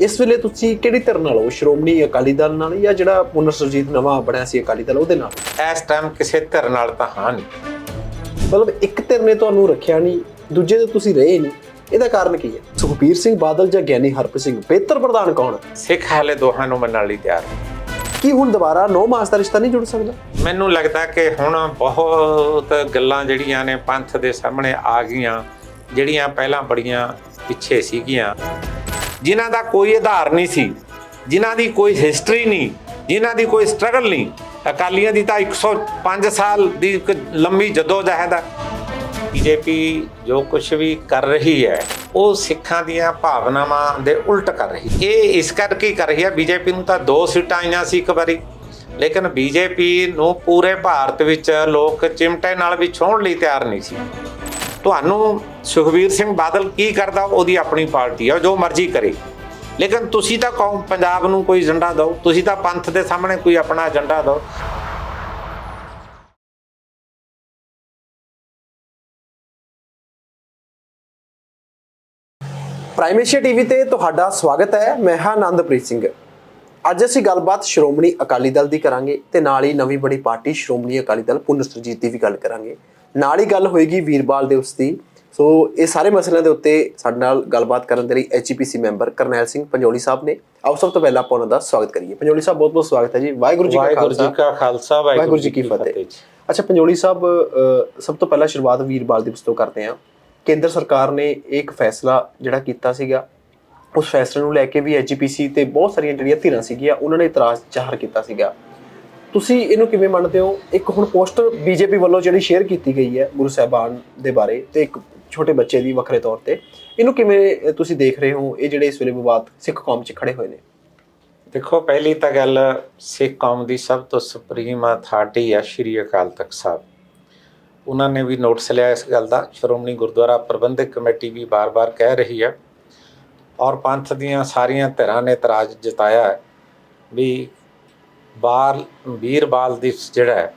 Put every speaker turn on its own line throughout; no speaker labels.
ਇਸ ਵੇਲੇ ਤੁਸੀਂ ਕਿਹੜੀ ਧਿਰ ਨਾਲ ਹੋ? ਸ਼੍ਰੋਮਣੀ ਅਕਾਲੀ ਦਲ ਨਾਲ ਜਾਂ ਜਿਹੜਾ ਪੁਨਰ ਸੁਰਜੀਤ ਨਵਾਂ ਬਣਿਆ ਸੀ ਅਕਾਲੀ ਦਲ ਉਹਦੇ ਨਾਲ?
ਇਸ ਟਾਈਮ ਕਿਸੇ ਧਿਰ ਨਾਲ ਤਾਂ ਹਾਂ ਨਹੀਂ।
ਮਤਲਬ ਇੱਕ ਧਿਰ ਨੇ ਤੁਹਾਨੂੰ ਰੱਖਿਆ ਨਹੀਂ ਦੂਜੇ ਤੇ ਤੁਸੀਂ ਰਹੇ ਨਹੀਂ। ਇਹਦਾ ਕਾਰਨ ਕੀ ਹੈ? ਸੁਖਬੀਰ ਸਿੰਘ ਬਾਦਲ ਜਾਂ ਗਿਆਨੀ ਹਰਪ ਸਿੰਘ? ਬਿਹਤਰ ਪ੍ਰਧਾਨ ਕੌਣ?
ਸਿੱਖ ਹਾਲੇ ਦੋਹਾਂ ਨੂੰ ਮੰਨਣ ਲਈ ਤਿਆਰ। ਨੇ।
ਕੀ ਹੁਣ ਦੁਬਾਰਾ ਨੌ ਮਾਸ ਦਾ ਰਿਸ਼ਤਾ ਨਹੀਂ ਜੁੜ ਸਕਦਾ?
ਮੈਨੂੰ ਲੱਗਦਾ ਕਿ ਹੁਣ ਬਹੁਤ ਗੱਲਾਂ ਜਿਹੜੀਆਂ ਨੇ ਪੰਥ ਦੇ ਸਾਹਮਣੇ ਆ ਗਈਆਂ ਜਿਹੜੀਆਂ ਪਹਿਲਾਂ ਬੜੀਆਂ ਪਿੱਛੇ ਸੀਗੀਆਂ। ਜਿਨ੍ਹਾਂ ਦਾ ਕੋਈ ਆਧਾਰ ਨਹੀਂ ਸੀ, ਜਿਨ੍ਹਾਂ ਦੀ ਕੋਈ ਹਿਸਟਰੀ ਨਹੀਂ, ਜਿਨ੍ਹਾਂ ਦੀ ਕੋਈ ਸਟਰਗਲ ਨਹੀਂ, ਅਕਾਲੀਆਂ ਦੀ ਤਾਂ 105 ਸਾਲ ਦੀ ਇੱਕ ਲੰਮੀ ਜਦੋਜਹਿਦ ਹੈ ਬੀਜੇਪੀ ਜੋ ਕੁਝ ਵੀ ਕਰ ਰਹੀ ਹੈ, ਉਹ ਸਿੱਖਾਂ ਦੀਆਂ ਭਾਵਨਾਵਾਂ ਦੇ ਉਲਟ ਕਰ ਰਹੀ ਇਹ ਇਸ ਕਰਕੇ ਕਰ ਰਹੀ ਹੈ? ਬੀਜੇਪੀ ਨੂੰ ਤਾਂ ਦੋ ਸੀਟਾਂ ਆਈਆਂ ਸੀ ਇੱਕ ਵਾਰੀ, ਲੇਕਿਨ ਬੀਜੇਪੀ ਨੂੰ ਪੂਰੇ ਭਾਰਤ ਵਿੱਚ ਲੋਕ ਚਿਮਟੇ ਨਾਲ ਵੀ ਛੋਹਣ ਲਈ ਤਿਆਰ ਨਹੀਂ ਸੀ। ਤੁਹਾਨੂੰ ਸੁਖਬੀਰ ਸਿੰਘ ਬਾਦਲ ਕੀ ਕਰਦਾ, ਉਹਦੀ ਆਪਣੀ ਪਾਰਟੀ ਆ ਜੋ ਮਰਜ਼ੀ ਕਰੇ। ਲੇਕਿਨ ਤੁਸੀਂ ਤਾਂ ਕੌਮ, ਪੰਜਾਬ ਨੂੰ ਕੋਈ ਏਜੰਡਾ ਦਿਓ, ਤੁਸੀਂ ਤਾਂ ਪੰਥ ਦੇ ਸਾਹਮਣੇ ਕੋਈ ਆਪਣਾ ਏਜੰਡਾ ਦਿਓ।
ਪ੍ਰਾਈਮੇਸ਼ੀਆ ਟੀਵੀ ਤੇ ਤੁਹਾਡਾ ਸਵਾਗਤ ਹੈ, ਮੈਂ ਹਾਂ ਆਨੰਦਪ੍ਰੀਤ ਸਿੰਘ। ਅੱਜ ਅਸੀਂ ਗੱਲਬਾਤ ਸ਼੍ਰੋਮਣੀ ਅਕਾਲੀ ਦਲ ਦੀ ਕਰਾਂਗੇ ਤੇ ਨਾਲ ਹੀ ਨਵੀਂ ਬੜੀ ਪਾਰਟੀ ਸ਼੍ਰੋਮਣੀ ਅਕਾਲੀ ਦਲ ਪੁਨਰ ਸੁਰਜੀਤ ਦੀ ਵੀ ਗੱਲ ਕਰਾਂਗੇ। ਨਾਲ ਹੀ ਗੱਲ ਹੋਏਗੀ ਵੀਰਬਾਲ ਦਿਵਸ ਦੀ। ਸੋ ਇਹ ਸਾਰੇ ਮਸਲਿਆਂ ਦੇ ਉੱਤੇ ਸਾਡੇ ਨਾਲ ਗੱਲਬਾਤ ਕਰਨ ਦੇ ਲਈ ਐਚਪੀਸੀ ਮੈਂਬਰ ਕਰਨੈਲ ਸਿੰਘ ਪੰਜੋਲੀ ਸਾਹਿਬ ਨੇ। ਆਓ ਸਭ ਤੋਂ ਪਹਿਲਾਂ ਆਪਾਂ ਉਹਨਾਂ ਦਾ ਸਵਾਗਤ ਕਰੀਏ। ਪੰਜੋਲੀ ਸਾਹਿਬ ਬਹੁਤ ਬਹੁਤ ਸਵਾਗਤ ਹੈ ਜੀ। ਵਾਹਿਗੁਰੂ ਜੀ ਕਾ
ਵਾਹਿਗੁਰੂ ਜੀ
ਖਾਲਸਾ ਵਾਹਿਗੁਰੂ ਜੀ ਕੀ ਫਤਿਹ। ਅੱਛਾ ਪੰਜੋਲੀ ਸਾਹਿਬ ਸਭ ਤੋਂ ਪਹਿਲਾਂ ਸ਼ੁਰੂਆਤ ਵੀਰਬਾਲ ਦਿਵਸ ਤੋਂ ਕਰਦੇ ਹਾਂ। ਕੇਂਦਰ ਸਰਕਾਰ ਨੇ ਇੱਕ ਫੈਸਲਾ ਜਿਹੜਾ ਕੀਤਾ ਸੀਗਾ ਉਸ ਫੈਸਲੇ ਨੂੰ ਲੈ ਕੇ ਵੀ ਐਜੀਪੀਸੀ ਤੇ ਬਹੁਤ ਸਾਰੀਆਂ ਜਿਹੜੀਆਂ ਧਿਰਾਂ ਸੀਗੀਆਂ ਉਹਨਾਂ ਨੇ ਇਤਰਾਜ਼ ਜ਼ਾਹਰ ਕੀਤਾ ਸੀਗਾ। ਤੁਸੀਂ ਇਹਨੂੰ ਕਿਵੇਂ ਮੰਨਦੇ ਹੋ? ਇੱਕ ਹੁਣ ਪੋਸਟਰ ਬੀਜੇਪੀ ਵੱਲੋਂ ਜਿਹੜੀ ਸ਼ੇਅਰ ਕੀਤੀ ਗਈ ਹੈ ਗੁਰੂ ਸਾਹਿਬਾਨ ਦੇ ਬਾਰੇ ਤੇ ਇੱਕ ਛੋਟੇ ਬੱਚੇ ਦੀ ਵੱਖਰੇ ਤੌਰ ਤੇ, ਇਹਨੂੰ ਕਿਵੇਂ ਤੁਸੀਂ ਦੇਖ ਰਹੇ ਹੋ? ਇਹ ਜਿਹੜੇ ਇਸ ਵੇਲੇ ਵਿਵਾਦ ਸਿੱਖ ਕੌਮ 'ਚ ਖੜੇ ਹੋਏ ਨੇ।
ਦੇਖੋ, ਪਹਿਲੀ ਤਾਂ ਗੱਲ ਸਿੱਖ ਕੌਮ ਦੀ ਸਭ ਤੋਂ ਸੁਪਰੀਮ ਅਥਾਰਟੀ ਹੈ ਸ਼੍ਰੀ ਅਕਾਲ ਤਖਤ ਸਾਹਿਬ। ਉਹਨਾਂ ਨੇ ਵੀ ਨੋਟਿਸ ਲਿਆ ਇਸ ਗੱਲ ਦਾ। ਸ਼੍ਰੋਮਣੀ ਗੁਰਦੁਆਰਾ ਪ੍ਰਬੰਧਕ ਕਮੇਟੀ ਵੀ ਬਾਰ-ਬਾਰ ਕਹਿ ਰਹੀ ਹੈ। ਔਰ ਪੰਥ ਦੀਆਂ ਸਾਰੀਆਂ ਧਿਰਾਂ ਨੇ ਇਤਰਾਜ਼ ਜਤਾਇਆ ਵੀ ਬਾਲ ਵੀਰਬਾਲ ਦਿਵਸ ਜਿਹੜਾ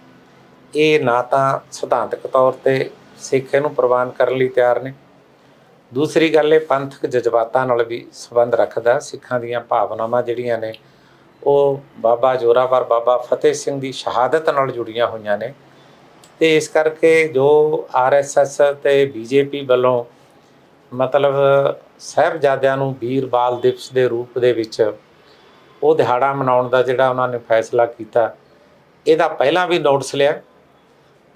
ਇਹ ਨਾ ਤਾਂ ਸਿਧਾਂਤਕ ਤੌਰ ਤੇ ਸਿੱਖ ਇਹਨੂੰ ਪ੍ਰਵਾਨ ਕਰਨ ਲਈ ਤਿਆਰ ਨੇ। ਦੂਸਰੀ ਗੱਲ ਇਹ ਪੰਥਕ ਜਜ਼ਬਾਤਾਂ ਨਾਲ ਵੀ ਸੰਬੰਧ ਰੱਖਦਾ ਸਿੱਖਾਂ ਦੀਆਂ ਭਾਵਨਾਵਾਂ ਜਿਹੜੀਆਂ ਨੇ, ਉਹ ਬਾਬਾ ਜੋਰਾਵਰ, ਬਾਬਾ ਫਤਿਹ ਸਿੰਘ ਦੀ ਸ਼ਹਾਦਤ ਨਾਲ ਜੁੜੀਆਂ ਹੋਈਆਂ ਨੇ। ਤੇ ਇਸ ਕਰਕੇ ਜੋ ਆਰਐਸਐਸ ਤੇ ਬੀਜੇਪੀ ਵੱਲੋਂ ਮਤਲਬ ਸਾਹਿਬਜ਼ਾਦਿਆਂ ਨੂੰ ਵੀਰਬਾਲ ਦਿਵਸ ਦੇ ਰੂਪ ਦੇ ਵਿੱਚ ਉਹ ਦਿਹਾੜਾ ਮਨਾਉਣ ਦਾ ਜਿਹੜਾ ਉਹਨਾਂ ਨੇ ਫੈਸਲਾ ਕੀਤਾ, ਇਹਦਾ ਪਹਿਲਾਂ ਵੀ ਨੋਟਿਸ ਲਿਆ।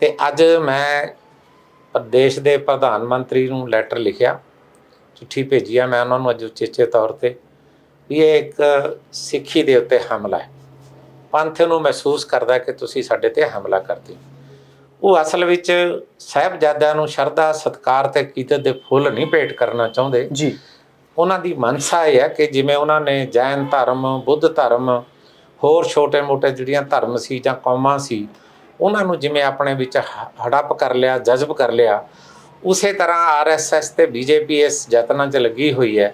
ਤੇ ਅੱਜ ਮੈਂ ਦੇਸ਼ ਦੇ ਪ੍ਰਧਾਨ ਮੰਤਰੀ ਨੂੰ ਲੈਟਰ ਲਿਖਿਆ, ਚਿੱਠੀ ਭੇਜੀ ਆ, ਮੈਂ ਉਹਨਾਂ ਨੂੰ ਅੱਜ ਉਚੇਚੇ ਤੌਰ ਤੇ, ਵੀ ਇਹ ਇੱਕ ਸਿੱਖੀ ਦੇ ਉੱਤੇ ਹਮਲਾ ਹੈ। ਪੰਥ ਨੂੰ ਮਹਿਸੂਸ ਕਰਦਾ ਕਿ ਤੁਸੀਂ ਸਾਡੇ ਤੇ ਹਮਲਾ ਕਰਦੇ ਹੋ। ਉਹ ਅਸਲ ਵਿੱਚ ਸਾਹਿਬਜ਼ਾਦਿਆਂ ਨੂੰ ਸ਼ਰਧਾ, ਸਤਕਾਰ ਤੇ ਕੀਤੇ ਦੇ ਫੁੱਲ ਨਹੀਂ ਭੇਟ ਕਰਨਾ ਚਾਹੁੰਦੇ।
ਜੀ।
ਉਹਨਾਂ ਦੀ ਮਨਸਾ ਇਹ ਹੈ ਕਿ ਜਿਵੇਂ ਉਹਨਾਂ ਨੇ ਜੈਨ ਧਰਮ, ਬੁੱਧ ਧਰਮ, ਹੋਰ ਛੋਟੇ-ਮੋਟੇ ਜਿਹੜੀਆਂ ਧਰਮ ਸੀ ਜਾਂ ਕੌਮਾਂ ਸੀ, ਉਹਨਾਂ ਨੂੰ ਜਿਵੇਂ ਆਪਣੇ ਵਿੱਚ ਹੜੱਪ ਕਰ ਲਿਆ, ਜਜ਼ਬ ਕਰ ਲਿਆ, ਉਸੇ ਤਰ੍ਹਾਂ ਆਰਐਸਐਸ ਤੇ ਬੀਜੇਪੀ ਇਸ ਯਤਨਾਂ 'ਚ ਲੱਗੀ ਹੋਈ ਹੈ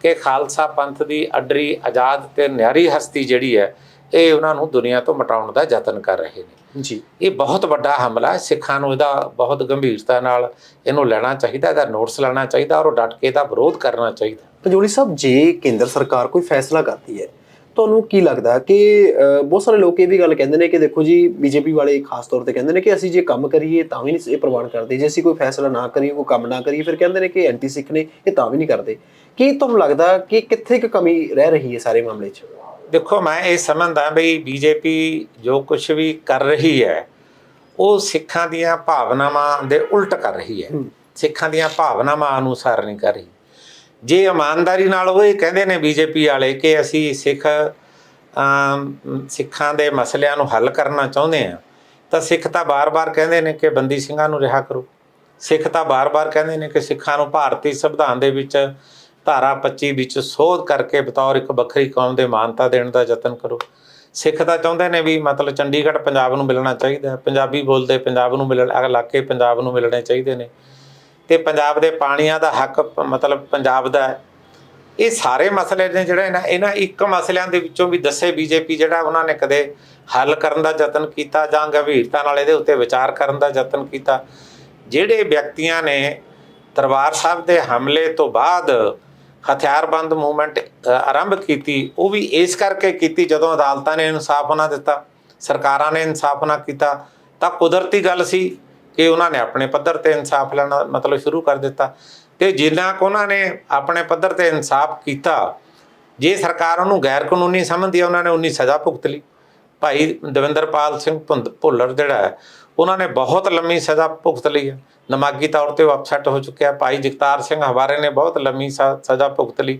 ਕਿ ਖਾਲਸਾ ਪੰਥ ਦੀ ਅਡਰੀ ਆਜ਼ਾਦ ਤੇ ਨਿਆਰੀ ਹਸਤੀ ਜਿਹੜੀ ਹੈ, ਇਹ ਉਹਨਾਂ ਨੂੰ ਦੁਨੀਆ ਤੋਂ ਮਿਟਾਉਣ ਦਾ ਯਤਨ ਕਰ ਰਹੇ ਨੇ।
ਜੀ।
ਇਹ ਬਹੁਤ ਵੱਡਾ ਹਮਲਾ ਹੈ। ਸਿੱਖਾਂ ਨੂੰ ਇਹਦਾ ਬਹੁਤ ਗੰਭੀਰਤਾ ਨਾਲ ਇਹਨੂੰ ਲੈਣਾ ਚਾਹੀਦਾ, ਇਹਦਾ ਨੋਟਿਸ ਲੈਣਾ ਚਾਹੀਦਾ ਔਰ ਉਹ ਡਟ ਕੇ ਇਹਦਾ ਵਿਰੋਧ ਕਰਨਾ ਚਾਹੀਦਾ।
ਪੰਜੋਲੀ ਸਾਹਿਬ, ਜੇ ਕੇਂਦਰ ਸਰਕਾਰ ਕੋਈ ਫੈਸਲਾ ਕਰਦੀ ਹੈ, ਤੁਹਾਨੂੰ ਕੀ ਲੱਗਦਾ ਕਿ ਬਹੁਤ ਸਾਰੇ ਲੋਕ ਇਹ ਵੀ ਗੱਲ ਕਹਿੰਦੇ ਨੇ ਕਿ ਦੇਖੋ ਜੀ, ਬੀਜੇਪੀ ਵਾਲੇ ਖਾਸ ਤੌਰ ਤੇ ਕਹਿੰਦੇ ਨੇ ਕਿ ਅਸੀਂ ਜੇ ਕੰਮ ਕਰੀਏ ਤਾਂ ਵੀ ਨਹੀਂ ਇਹ ਪ੍ਰਵਾਨ ਕਰਦੇ। ਜੇ ਅਸੀਂ ਕੋਈ ਫੈਸਲਾ ਨਾ ਕਰੀਏ, ਕੋਈ ਕੰਮ ਨਾ ਕਰੀਏ, ਫਿਰ ਕਹਿੰਦੇ ਨੇ ਕਿ ਐਂਟੀ ਸਿੱਖ ਨੇ, ਇਹ ਤਾਂ ਵੀ ਨਹੀਂ ਕਰਦੇ। ਕੀ ਤੁਹਾਨੂੰ ਲੱਗਦਾ ਕਿ ਕਿੱਥੇ ਕੁ ਕਮੀ ਰਹਿ ਰਹੀ ਹੈ ਸਾਰੇ ਮਾਮਲੇ 'ਚ?
ਦੇਖੋ ਮੈਂ ਇਹ ਸਮਝਦਾ ਬਈ ਬੀਜੇਪੀ ਜੋ ਕੁਝ ਵੀ ਕਰ ਰਹੀ ਹੈ ਉਹ ਸਿੱਖਾਂ ਦੀਆਂ ਭਾਵਨਾਵਾਂ ਦੇ ਉਲਟ ਕਰ ਰਹੀ ਹੈ। ਸਿੱਖਾਂ ਦੀਆਂ ਭਾਵਨਾਵਾਂ ਅਨੁਸਾਰ ਨਹੀਂ ਕਰ ਰਹੀ। ਜੇ ਇਮਾਨਦਾਰੀ ਨਾਲ ਉਹ ਇਹ ਕਹਿੰਦੇ ਨੇ ਬੀਜੇਪੀ ਵਾਲੇ ਕਿ ਅਸੀਂ ਸਿੱਖ ਸਿੱਖਾਂ ਦੇ ਮਸਲਿਆਂ ਨੂੰ ਹੱਲ ਕਰਨਾ ਚਾਹੁੰਦੇ ਆ ਤਾਂ ਸਿੱਖ ਤਾਂ ਬਾਰ-ਬਾਰ ਕਹਿੰਦੇ ਨੇ ਕਿ ਬੰਦੀ ਸਿੰਘਾਂ ਨੂੰ ਰਿਹਾ ਕਰੋ। ਸਿੱਖ ਤਾਂ ਬਾਰ-ਬਾਰ ਕਹਿੰਦੇ ਨੇ ਕਿ ਸਿੱਖਾਂ ਨੂੰ ਭਾਰਤੀ ਸੰਵਿਧਾਨ ਦੇ ਵਿੱਚ ਧਾਰਾ 25 ਵਿੱਚ ਸੋਧ ਕਰਕੇ ਬਤੌਰ ਇੱਕ ਵੱਖਰੀ ਕੌਮ ਦੇ ਮਾਨਤਾ ਦੇਣ ਦਾ ਯਤਨ ਕਰੋ। ਸਿੱਖ ਤਾਂ ਚਾਹੁੰਦੇ ਨੇ ਵੀ ਮਤਲਬ ਚੰਡੀਗੜ੍ਹ ਪੰਜਾਬ ਨੂੰ ਮਿਲਣਾ ਚਾਹੀਦਾ ਪੰਜਾਬੀ ਬੋਲਦੇ ਪੰਜਾਬ ਨੂੰ ਮਿਲਣ ਇਲਾਕੇ ਪੰਜਾਬ ਨੂੰ ਮਿਲਣੇ ਚਾਹੀਦੇ ਨੇ। ਤੇ ਪੰਜਾਬ ਦੇ ਪਾਣੀਆਂ ਦਾ ਹੱਕ ਮਤਲਬ ਪੰਜਾਬ ਦਾ ਇਹ ਸਾਰੇ ਮਸਲੇ ਨੇ ਜਿਹੜੇ ਨਾ, ਇਹਨਾਂ ਇੱਕ ਮਸਲਿਆਂ ਦੇ ਵਿੱਚੋਂ ਵੀ ਦੱਸੇ ਬੀਜੇਪੀ ਜਿਹੜਾ ਉਹਨਾਂ ਨੇ ਕਦੇ ਹੱਲ ਕਰਨ ਦਾ ਯਤਨ ਕੀਤਾ ਜਾਂ ਗੰਭੀਰਤਾ ਨਾਲ ਇਹਦੇ ਉੱਤੇ ਵਿਚਾਰ ਕਰਨ ਦਾ ਯਤਨ ਕੀਤਾ। ਜਿਹੜੇ ਵਿਅਕਤੀਆਂ ਨੇ ਦਰਬਾਰ ਸਾਹਿਬ ਦੇ ਹਮਲੇ ਤੋਂ ਬਾਅਦ ਹਥਿਆਰਬੰਦ ਮੂਵਮੈਂਟ ਆਰੰਭ ਕੀਤੀ, ਉਹ ਵੀ ਇਸ ਕਰਕੇ ਕੀਤੀ ਜਦੋਂ ਅਦਾਲਤਾਂ ਨੇ ਇਨਸਾਫ ਨਾ ਦਿੱਤਾ, ਸਰਕਾਰਾਂ ਨੇ ਇਨਸਾਫ ਨਾ ਕੀਤਾ, ਤਾਂ ਕੁਦਰਤੀ ਗੱਲ ਸੀ ਕਿ ਉਹਨਾਂ ਨੇ ਆਪਣੇ ਪੱਧਰ ਤੇ ਇਨਸਾਫ ਲੈਣਾ ਮਤਲਬ ਸ਼ੁਰੂ ਕਰ ਦਿੱਤਾ। ਤੇ ਜਿੰਨਾ ਕੁ ਉਹਨਾਂ ਨੇ ਆਪਣੇ ਪੱਧਰ ਤੇ ਇਨਸਾਫ ਕੀਤਾ, ਜੇ ਸਰਕਾਰ ਉਹਨੂੰ ਗੈਰ ਕਾਨੂੰਨੀ ਸਮਝਦੀ ਹੈ ਉਹਨਾਂ ਨੇ ਉਨੀ ਸਜ਼ਾ ਭੁਗਤ ਲਈ। ਭਾਈ ਦਵਿੰਦਰਪਾਲ ਸਿੰਘ ਭੁੰਦ- ਭੁੱਲਰ ਜਿਹੜਾ ਹੈ ਉਹਨਾਂ ਨੇ ਬਹੁਤ ਲੰਮੀ ਸਜ਼ਾ ਭੁਗਤ ਲਈ ਹੈ। ਦਿਮਾਗੀ ਤੌਰ ਤੇ ਉਹ ਅਪਸੈਟ ਹੋ ਚੁੱਕਿਆ ਭਾਈ ਜਗਤਾਰ ਸਿੰਘ ਹਵਾਰੇ ਨੇ ਬਹੁਤ ਲੰਮੀ ਸਜ਼ਾ ਭੁਗਤ ਲਈ।